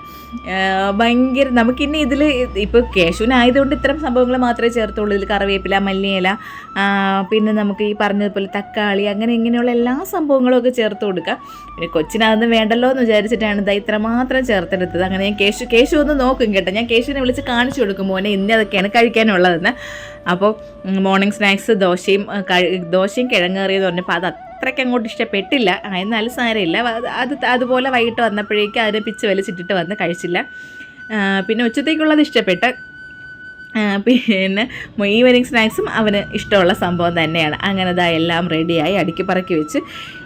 ഭയങ്കര നമുക്കിനി ഇതിൽ ഇപ്പോൾ കേശുവിനായതുകൊണ്ട് ഇത്തരം സംഭവങ്ങൾ മാത്രമേ ചേർത്തുള്ളൂ. ഇതിൽ കറിവേപ്പില മല്ലിയില പിന്നെ നമുക്ക് ഈ പറഞ്ഞതുപോലെ തക്കാളി അങ്ങനെ ഇങ്ങനെയുള്ള എല്ലാ സംഭവങ്ങളും ഒക്കെ ചേർത്ത് കൊടുക്കുക പിന്നെ കൊച്ചിനതൊന്നും വേണ്ടല്ലോ എന്ന് വിചാരിച്ചിട്ടാണ് ഇതാ ഇത്ര മാത്രം ചേർത്തെടുത്തത്. അങ്ങനെ ഞാൻ കേശു കേശു ഒന്ന് നോക്കും കേട്ടോ. ഞാൻ കേശുവിനെ വിളിച്ച് കാണിച്ചു കൊടുക്കും മോനെ ഇന്നതൊക്കെയാണ് കഴിക്കാനുള്ളതെന്ന്. അപ്പോൾ മോർണിംഗ് സ്നാക്സ് ദോശയും ദോശയും കഴി- ദോശയും കിഴങ്ങേറിയെന്ന് പറഞ്ഞപ്പോൾ അത് അത്രയ്ക്ക് അങ്ങോട്ട് ഇഷ്ടപ്പെട്ടില്ല. എന്നാലും സാരമില്ല. അത് അത് അതുപോലെ വൈകിട്ട് വന്നപ്പോഴേക്കും അതിനെ പിച്ച് വലിച്ചിട്ടിട്ട് വന്ന് കഴിച്ചില്ല. പിന്നെ ഉച്ചത്തേക്കുള്ളത് ഇഷ്ടപ്പെട്ട് പിന്നെ ഈവനിങ് സ്നാക്സും അവന് ഇഷ്ടമുള്ള സംഭവം തന്നെയാണ്. അങ്ങനെ ദാ എല്ലാം റെഡിയായി അടുക്കി പറക്കി വെച്ച്.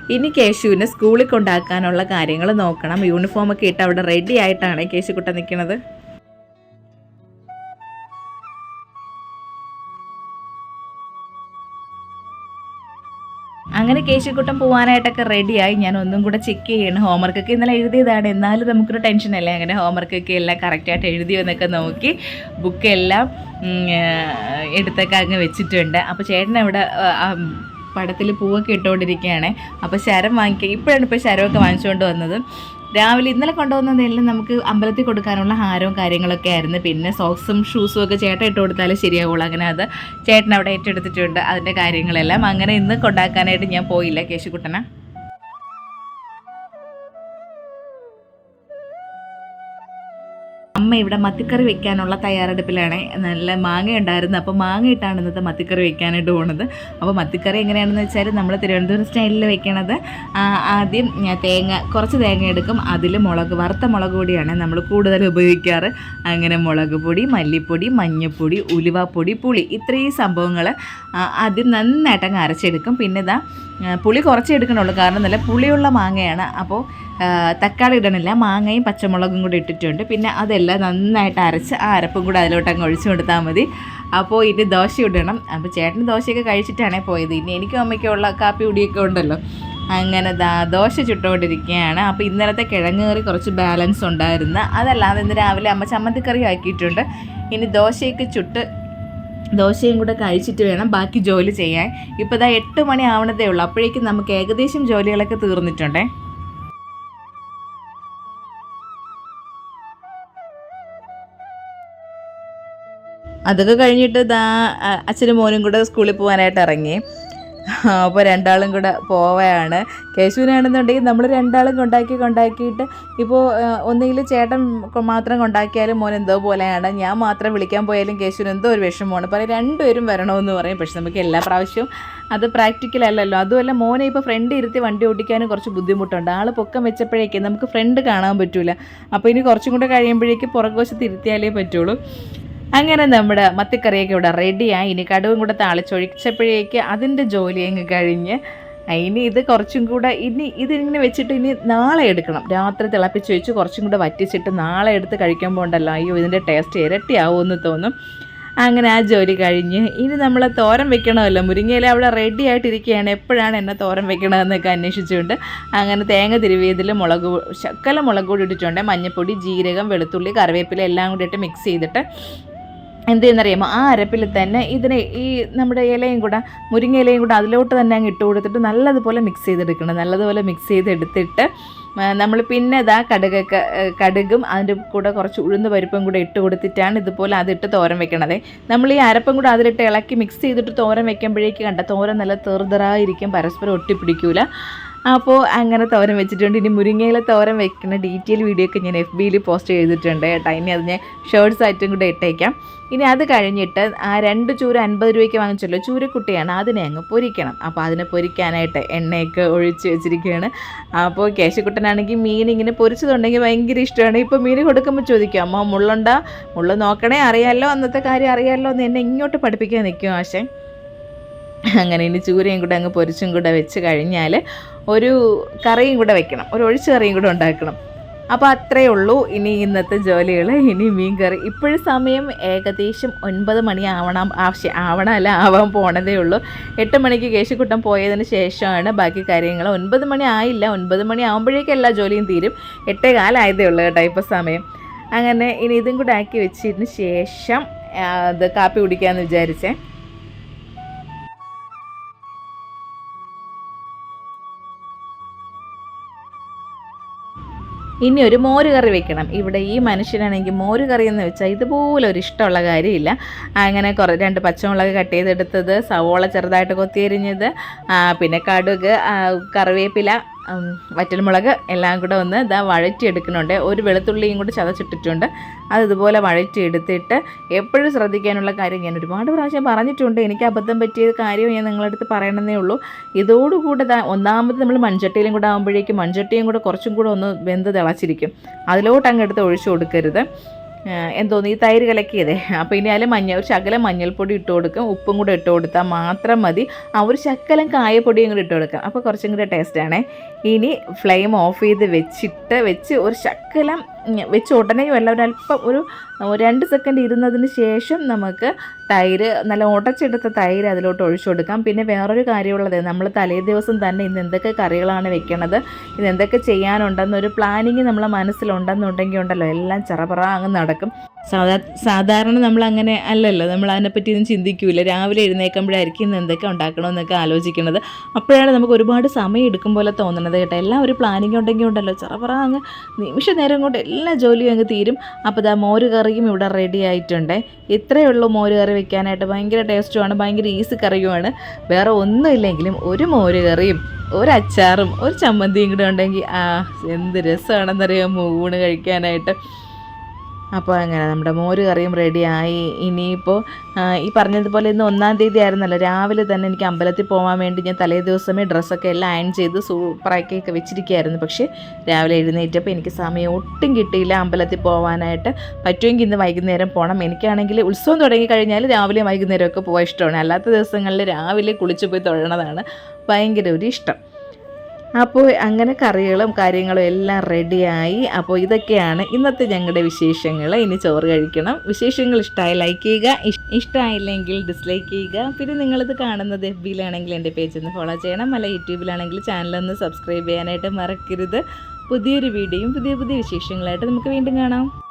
ഇനി കേശുവിനെ സ്കൂളിൽ കൊണ്ടാക്കാനുള്ള കാര്യങ്ങൾ നോക്കണം. യൂണിഫോമൊക്കെ ഇട്ട് അവിടെ റെഡി ആയിട്ടാണ് കേശുക്കുട്ട നിൽക്കുന്നത് അങ്ങനെ കേശിക്കുട്ടം പോകാനായിട്ടൊക്കെ റെഡിയായി ഞാൻ ഒന്നും കൂടെ ചെക്ക് ചെയ്യണം. ഹോംവർക്കൊക്കെ ഇന്നലെ എഴുതിയതാണ്. എന്നാലും നമുക്കൊരു ടെൻഷൻ അല്ലേ? അങ്ങനെ ഹോംവർക്കൊക്കെ എല്ലാം കറക്റ്റായിട്ട് എഴുതിയോ എന്നൊക്കെ നോക്കി ബുക്കെല്ലാം എടുത്തൊക്കെ അങ്ങ് വെച്ചിട്ടുണ്ട്. അപ്പോൾ ചേട്ടൻ അവിടെ പടത്തിൽ പൂവൊക്കെ ഇട്ടുകൊണ്ടിരിക്കുകയാണ് അപ്പോൾ ശരം വാങ്ങിക്കുക ഇപ്പോഴാണ് ഇപ്പോൾ ശരമൊക്കെ വാങ്ങിച്ചുകൊണ്ട് വന്നത്. രാവിലെ ഇന്നലെ കൊണ്ടുവന്നതെല്ലാം നമുക്ക് അമ്പലത്തിൽ കൊടുക്കാനുള്ള ഹാരവും കാര്യങ്ങളൊക്കെ ആയിരുന്നു. പിന്നെ സോക്സും ഷൂസും ഒക്കെ ചേട്ടൻ ഇട്ട് കൊടുത്താലേ ശരിയാവുള്ളൂ. അങ്ങനെ അത് ചേട്ടൻ അവിടെ ഏറ്റെടുത്തിട്ടുണ്ട് അതിന്റെ കാര്യങ്ങളെല്ലാം. അങ്ങനെ ഇന്ന് കൊണ്ടാക്കാനായിട്ട് ഞാൻ പോയില്ല കേശുക്കുട്ടനെ ഇവിടെ മത്തിക്കറി വെക്കാനുള്ള തയ്യാറെടുപ്പിലാണ്. നല്ല മാങ്ങ ഉണ്ടായിരുന്നു. അപ്പോൾ മാങ്ങ ഇട്ടാണ് ഇന്നത്തെ മത്തിക്കറി വെക്കാനായിട്ട് പോണത്. അപ്പോൾ മത്തിക്കറി എങ്ങനെയാണെന്ന് വെച്ചാൽ നമ്മൾ തിരുവനന്തപുരം സ്റ്റൈലിൽ വെക്കണത് ആദ്യം തേങ്ങ കുറച്ച് തേങ്ങ എടുക്കും. അതിൽ മുളക് വറുത്ത മുളക് പൊടിയാണ് നമ്മൾ കൂടുതൽ ഉപയോഗിക്കാറ്. അങ്ങനെ മുളക് പൊടി മല്ലിപ്പൊടി മഞ്ഞൾപ്പൊടി ഉലുവാപ്പൊടി പുളി ഇത്രയും സംഭവങ്ങൾ ആദ്യം നന്നായിട്ട് അങ്ങ് അരച്ചെടുക്കും. പിന്നെ ഇതാ പുളി കുറച്ചേ എടുക്കണുള്ളൂ. കാരണം നല്ല പുളിയുള്ള മാങ്ങയാണ്. അപ്പോൾ തക്കാളി ഇടണില്ല. മാങ്ങയും പച്ചമുളകും കൂടി ഇട്ടിട്ടുണ്ട്. പിന്നെ അതെല്ലാം നന്നായിട്ട് അരച്ച് ആ അരപ്പും കൂടെ അതിലോട്ട് അങ്ങ് ഒഴിച്ചു കൊടുത്താൽ മതി. അപ്പോൾ ഇനി ദോശ ഇടണം. അപ്പോൾ ചേട്ടൻ ദോശയൊക്കെ കഴിച്ചിട്ടാണേ പോയത്. ഇനി എനിക്കും അമ്മയ്ക്കും ഉള്ള കാപ്പി കുടിയൊക്കെ ഉണ്ടല്ലോ. അങ്ങനെ ദാ ദോശ ചുട്ടുകൊണ്ടിരിക്കുകയാണ്. അപ്പോൾ ഇന്നലത്തെ കിഴങ്ങ് കറി കുറച്ച് ബാലൻസ് ഉണ്ടായിരുന്നു. അതല്ലാതെ ഇന്ന് രാവിലെ അമ്മ ചമ്മന്തിക്കറി ആക്കിയിട്ടുണ്ട്. ഇനി ദോശയൊക്കെ ചുട്ട് ദോശയും കൂടെ കഴിച്ചിട്ട് വേണം ബാക്കി ജോലി ചെയ്യാൻ. ഇപ്പോൾ ദാ എട്ട് മണി ആവണതേ ഉള്ളൂ. അപ്പോഴേക്കും നമുക്ക് ഏകദേശം ജോലികളൊക്കെ തീർന്നിട്ടുണ്ടേ. അതൊക്കെ കഴിഞ്ഞിട്ട് ദാ അച്ഛനും മോനും കൂടെ സ്കൂളിൽ പോകാനായിട്ട് ഇറങ്ങി. അപ്പോൾ രണ്ടാളും കൂടെ പോവുകയാണ് കേശുവിനാണെന്നുണ്ടെങ്കിൽ നമ്മൾ രണ്ടാളും കൊണ്ടാക്കി കൊണ്ടാക്കിയിട്ട് ഇപ്പോൾ ഒന്നുകിൽ ചേട്ടൻ മാത്രം കൊണ്ടാക്കിയാലും മോൻ എന്തോ പോലെയാണ്. ഞാൻ മാത്രം വിളിക്കാൻ പോയാലും കേശുവിന് എന്തോ ഒരു വിഷമമാണ്. പറയും രണ്ടുപേരും വരണമെന്ന് പറയും. പക്ഷെ നമുക്ക് എല്ലാ പ്രാവശ്യവും അത് പ്രാക്ടിക്കൽ അല്ലല്ലോ. അതുമല്ല മോനെ ഇപ്പോൾ ഫ്രണ്ട് ഇരുത്തി വണ്ടി ഓടിക്കാനും കുറച്ച് ബുദ്ധിമുട്ടുണ്ട്. ആൾ പൊക്കം വെച്ചപ്പോഴേക്കും നമുക്ക് ഫ്രണ്ട് കാണാൻ പറ്റില്ല അപ്പോൾ ഇനി കുറച്ചും കൂടെ കഴിയുമ്പോഴേക്കും പുറകുവശത്ത് ഇരുത്തിയാലേ പറ്റുള്ളൂ. അങ്ങനെ നമ്മുടെ മത്തിക്കറിയൊക്കെ ഇവിടെ റെഡിയായി. ഇനി കടുവും കൂടെ താളിച്ചൊഴിച്ചപ്പോഴേക്ക് അതിന്റെ ജോലി അങ്ങ് കഴിഞ്ഞ് ഇനി ഇത് കുറച്ചും കൂടെ ഇനി ഇതിങ്ങനെ വെച്ചിട്ട് ഇനി നാളെ എടുക്കണം. രാത്രി തിളപ്പിച്ച് വെച്ച് കുറച്ചും കൂടെ വറ്റിച്ചിട്ട് നാളെ എടുത്ത് കഴിക്കുമ്പോൾ ഉണ്ടല്ലോ അയ്യോ ഇതിന്റെ ടേസ്റ്റ് ഇരട്ടിയാവുമെന്ന് തോന്നും. അങ്ങനെ ആ ജോലി കഴിഞ്ഞ് ഇനി നമ്മൾ തോരൻ വെക്കണമല്ലോ. മുരിങ്ങയില അവിടെ റെഡി ആയിട്ടിരിക്കുകയാണ് എപ്പോഴാണ് എന്നെ തോരൻ വെക്കണമെന്നൊക്കെ അന്വേഷിച്ചുകൊണ്ട് അങ്ങനെ തേങ്ങ തിരുവിയതിൽ മുളക് ശക്കല മുളക് പൊടി ഇട്ടിട്ടുണ്ട്. മഞ്ഞൾപ്പൊടി ജീരകം വെളുത്തുള്ളി കറിവേപ്പില എല്ലാം കൂടി ഇട്ട് മിക്സ് ചെയ്തിട്ട് എന്ത് ചെയ്യുന്നറിയാമോ ആ അരപ്പിൽ തന്നെ ഇതിനെ ഈ നമ്മുടെ ഇലയും കൂടെ മുരിങ്ങ ഇലയും കൂടെ അതിലോട്ട് തന്നെ അങ്ങ് ഇട്ട് കൊടുത്തിട്ട് നല്ലതുപോലെ മിക്സ് ചെയ്തെടുക്കണം. നല്ലതുപോലെ മിക്സ് ചെയ്തെടുത്തിട്ട് നമ്മൾ പിന്നെ ഇതാ കടുകൊക്കെ കടുകും അതിന്റെ കൂടെ കുറച്ച് ഉഴുന്ന് പരിപ്പും കൂടെ ഇട്ട് കൊടുത്തിട്ടാണ് ഇതുപോലെ അതിട്ട് തോരൻ വെക്കണത്. നമ്മൾ ഈ അരപ്പും കൂടെ അതിലിട്ട് ഇളക്കി മിക്സ് ചെയ്തിട്ട് തോരൻ വെക്കുമ്പോഴേക്ക് കണ്ട തോരൻ നല്ല തെറുതെറായിരിക്കും. പരസ്പരം ഒട്ടിപ്പിടിക്കൂല. അപ്പോൾ അങ്ങനെ തോരൻ വെച്ചിട്ടുണ്ട്. ഇനി മുരിങ്ങയിലെ തോരൻ വെക്കുന്ന ഡീറ്റെയിൽ വീഡിയോ ഒക്കെ ഞാൻ എഫ് ബിയിൽ പോസ്റ്റ് ചെയ്തിട്ടുണ്ട് കേട്ടോ. ഇനി അത് ഞാൻ ഷേർട്സ് ആയിട്ടും കൂടെ ഇട്ടേക്കാം. ഇനി അത് കഴിഞ്ഞിട്ട് ആ രണ്ട് ചൂര അൻപത് രൂപയ്ക്ക് വാങ്ങിച്ചല്ലോ ചൂരക്കുട്ടിയാണ്. അതിനെ അങ്ങ് പൊരിക്കണം. അപ്പോൾ അതിനെ പൊരിക്കാനായിട്ട് എണ്ണയൊക്കെ ഒഴിച്ച് വെച്ചിരിക്കുകയാണ്. അപ്പോൾ കേശക്കുട്ടനാണെങ്കിൽ മീൻ ഇങ്ങനെ പൊരിച്ചതുണ്ടെങ്കിൽ ഭയങ്കര ഇഷ്ടമാണ്. ഇപ്പോൾ മീൻ കൊടുക്കുമ്പോൾ ചോദിക്കും അമ്മ മുള്ളുണ്ടാ? മുള്ള് നോക്കണേ അറിയാമല്ലോ അന്നത്തെ കാര്യം അറിയാമല്ലോ എന്ന് എന്നെ ഇങ്ങോട്ട് പഠിപ്പിക്കാൻ നിൽക്കും ആശേ അങ്ങനെ ഇനി ചൂരയും കൂടെ അങ്ങ് പൊരിച്ചും കൂടെ വെച്ച് കഴിഞ്ഞാൽ ഒരു കറിയും കൂടെ വെക്കണം. ഒരു ഒഴിച്ചു കറിയും കൂടെ ഉണ്ടാക്കണം. അപ്പോൾ അത്രയേ ഉള്ളൂ ഇനി ഇന്നത്തെ ജോലികൾ ഇനി മീൻ കറി. ഇപ്പോഴും സമയം ഏകദേശം ഒൻപത് മണി ആവണം. ആവശ്യം ആവണം അല്ല ആവാൻ പോണതേ ഉള്ളൂ. എട്ട് മണിക്ക് കേശിക്കുട്ടം പോയതിന് ശേഷമാണ് ബാക്കി കാര്യങ്ങൾ ഒൻപത് മണി ആയില്ല. ഒൻപത് മണി ആകുമ്പോഴേക്കും എല്ലാ ജോലിയും തീരും. എട്ടേ കാലമായതേ ഉള്ളൂ കേട്ടോ ഇപ്പോൾ സമയം. അങ്ങനെ ഇനി ഇതും കൂടെ ആക്കി വെച്ചതിന് ശേഷം അത് കാപ്പി കുടിക്കാമെന്ന് വിചാരിച്ചേ. ഇനി ഒരു മോര് കറി വെക്കണം. ഇവിടെ ഈ മനുഷ്യനാണെങ്കിൽ മോര് കറി എന്ന് വെച്ചാൽ ഇതുപോലെ ഒരു ഇഷ്ടമുള്ള കാര്യമില്ല. അങ്ങനെ കുറേ രണ്ട് പച്ചമുളക് കട്ട് ചെയ്തെടുത്തത് സവോള ചെറുതായിട്ട് കൊത്തിയരിഞ്ഞത് പിന്നെ കടുക് കറിവേപ്പില വറ്റൽമുളക് എല്ലാം കൂടെ ഒന്ന് ഇതാ വഴറ്റിയെടുക്കുന്നുണ്ട്. ഒരു വെളുത്തുള്ളിയും കൂടി ചതച്ചിട്ടിട്ടുണ്ട്. അത് ഇതുപോലെ വഴറ്റിയെടുത്തിട്ട് എപ്പോഴും ശ്രദ്ധിക്കാനുള്ള കാര്യം ഞാൻ ഒരുപാട് പ്രാവശ്യം പറഞ്ഞിട്ടുണ്ട്. എനിക്ക് അബദ്ധം പറ്റിയ കാര്യം ഞാൻ നിങ്ങളുടെ അടുത്ത് പറയണമെന്നേ ഉള്ളൂ. ഇതോടുകൂടെ ഒന്നാമത് നമ്മൾ മൺചട്ടിയിലും കൂടെ ആകുമ്പോഴേക്കും മൺചട്ടിയും കൂടെ കുറച്ചും കൂടെ ഒന്ന് വെന്ത് തിളച്ചിരിക്കും. അതിലോട്ട് അങ്ങ് എടുത്ത് ഒഴിച്ചു കൊടുക്കരുത്. എന്തോന്ന് ഈ തൈര് കലക്കിയതേ? അപ്പോൾ ഇനി അതിൽ മഞ്ഞ ഒരു ശകലം മഞ്ഞൾപ്പൊടി ഇട്ട് കൊടുക്കും. ഉപ്പും കൂടെ ഇട്ട് കൊടുത്താൽ മാത്രം മതി. ആ ഒരു ശകലം കായപ്പൊടിയും കൂടി ഇട്ട് കൊടുക്കാം. അപ്പോൾ കുറച്ചും കൂടെ ടേസ്റ്റാണേ ഇനി ഫ്ലെയിം ഓഫ് ചെയ്ത് വെച്ചിട്ട് വെച്ച് ഒരു ശക്കലം വെച്ച് ഉടനെയും അല്ല ഒരല്പം ഒരു രണ്ട് സെക്കൻഡ് ഇരുന്നതിന് ശേഷം നമുക്ക് തൈര് നല്ല ഉടച്ചെടുത്ത തൈര് അതിലോട്ട് ഒഴിച്ചു കൊടുക്കാം. പിന്നെ വേറൊരു കാര്യമുള്ളത് നമ്മൾ തലേ ദിവസം തന്നെ ഇന്ന് എന്തൊക്കെ കറികളാണ് വെക്കണത് ഇത് എന്തൊക്കെ ചെയ്യാനുണ്ടെന്നൊരു പ്ലാനിങ് നമ്മളെ മനസ്സിലുണ്ടെന്നുണ്ടെങ്കിൽ ഉണ്ടല്ലോ എല്ലാം ചെറപറ അങ്ങ് നടക്കും. സാധാ സാധാരണ നമ്മൾ അങ്ങനെ അല്ലല്ലോ. നമ്മൾ അതിനെപ്പറ്റി ഒന്നും ചിന്തിക്കൂല. രാവിലെ എഴുന്നേൽക്കുമ്പോഴായിരിക്കും ഇന്ന് എന്തൊക്കെ ഉണ്ടാക്കണമെന്നൊക്കെ ആലോചിക്കുന്നത്. അപ്പോഴാണ് നമുക്ക് ഒരുപാട് സമയം എടുക്കും പോലെ തോന്നുന്നത് കേട്ടോ. എല്ലാം ഒരു പ്ലാനിങ് ഉണ്ടെങ്കിൽ ഉണ്ടല്ലോ. ചെറപറ അങ്ങ് നിമിഷ നേരം കൊണ്ട് എല്ലാ ജോലിയും അങ്ങ് തീരും. അപ്പോൾ ഇതാ മോര് കറിയും ഇവിടെ റെഡി ആയിട്ടുണ്ട്. ഇത്രയേ ഉള്ളൂ മോര് കറി വെക്കാനായിട്ട്. ഭയങ്കര ടേസ്റ്റുമാണ് ഭയങ്കര ഈസി കറിയുമാണ് വേറെ ഒന്നുമില്ലെങ്കിലും ഒരു മോര് കറിയും ഒരു അച്ചാറും ഒരു ചമ്മന്തിയും കൂടെ ഉണ്ടെങ്കിൽ ആ എന്ത് രസമാണെന്നറിയാമോ ഊണ് കഴിക്കാനായിട്ട്. അപ്പോൾ അങ്ങനെ നമ്മുടെ മോര് കറിയും റെഡിയായി ഇനിയിപ്പോൾ ഈ പറഞ്ഞതുപോലെ ഇന്ന് ഒന്നാം തീയതി ആയിരുന്നല്ലോ. രാവിലെ തന്നെ എനിക്ക് അമ്പലത്തിൽ പോകാൻ വേണ്ടി ഞാൻ തലേ ദിവസമേ ഡ്രസ്സൊക്കെ എല്ലാം അയൺ ചെയ്ത് സൂപ്പറാക്കിയൊക്കെ വെച്ചിരിക്കുകയായിരുന്നു. പക്ഷേ രാവിലെ എഴുന്നേറ്റപ്പോൾ എനിക്ക് സമയം ഒട്ടും കിട്ടിയില്ല അമ്പലത്തിൽ പോകാനായിട്ട് പറ്റുമെങ്കിൽ ഇന്ന് വൈകുന്നേരം പോകണം എനിക്കാണെങ്കിൽ ഉത്സവം തുടങ്ങി കഴിഞ്ഞാൽ രാവിലെ വൈകുന്നേരമൊക്കെ പോകാൻ ഇഷ്ടമാണ്. അല്ലാത്ത ദിവസങ്ങളിൽ രാവിലെ കുളിച്ച് പോയി തൊഴണതാണ് ഭയങ്കര ഒരു ഇഷ്ടം. അപ്പോൾ അങ്ങനെ കറികളും കാര്യങ്ങളും എല്ലാം റെഡിയായി. അപ്പോൾ ഇതൊക്കെയാണ് ഇന്നത്തെ ഞങ്ങളുടെ വിശേഷങ്ങൾ. ഇനി ചോറ് കഴിക്കണം. വിശേഷങ്ങൾ ഇഷ്ടമായി ലൈക്ക് ചെയ്യുക. ഇഷ്- ഇഷ്ടമായില്ലെങ്കിൽ ഡിസ്ലൈക്ക് ചെയ്യുക. പിന്നെ നിങ്ങളിത് കാണുന്നത് എഫ് ബിയിലാണെങ്കിൽ എന്റെ പേജ് ഒന്ന് ഫോളോ ചെയ്യണം. അല്ല യൂട്യൂബിലാണെങ്കിൽ ചാനലൊന്ന് സബ്സ്ക്രൈബ് ചെയ്യാനായിട്ട് മറക്കരുത്. പുതിയൊരു വീഡിയോയും പുതിയ പുതിയ വിശേഷങ്ങളായിട്ട് നമുക്ക് വീണ്ടും കാണാം.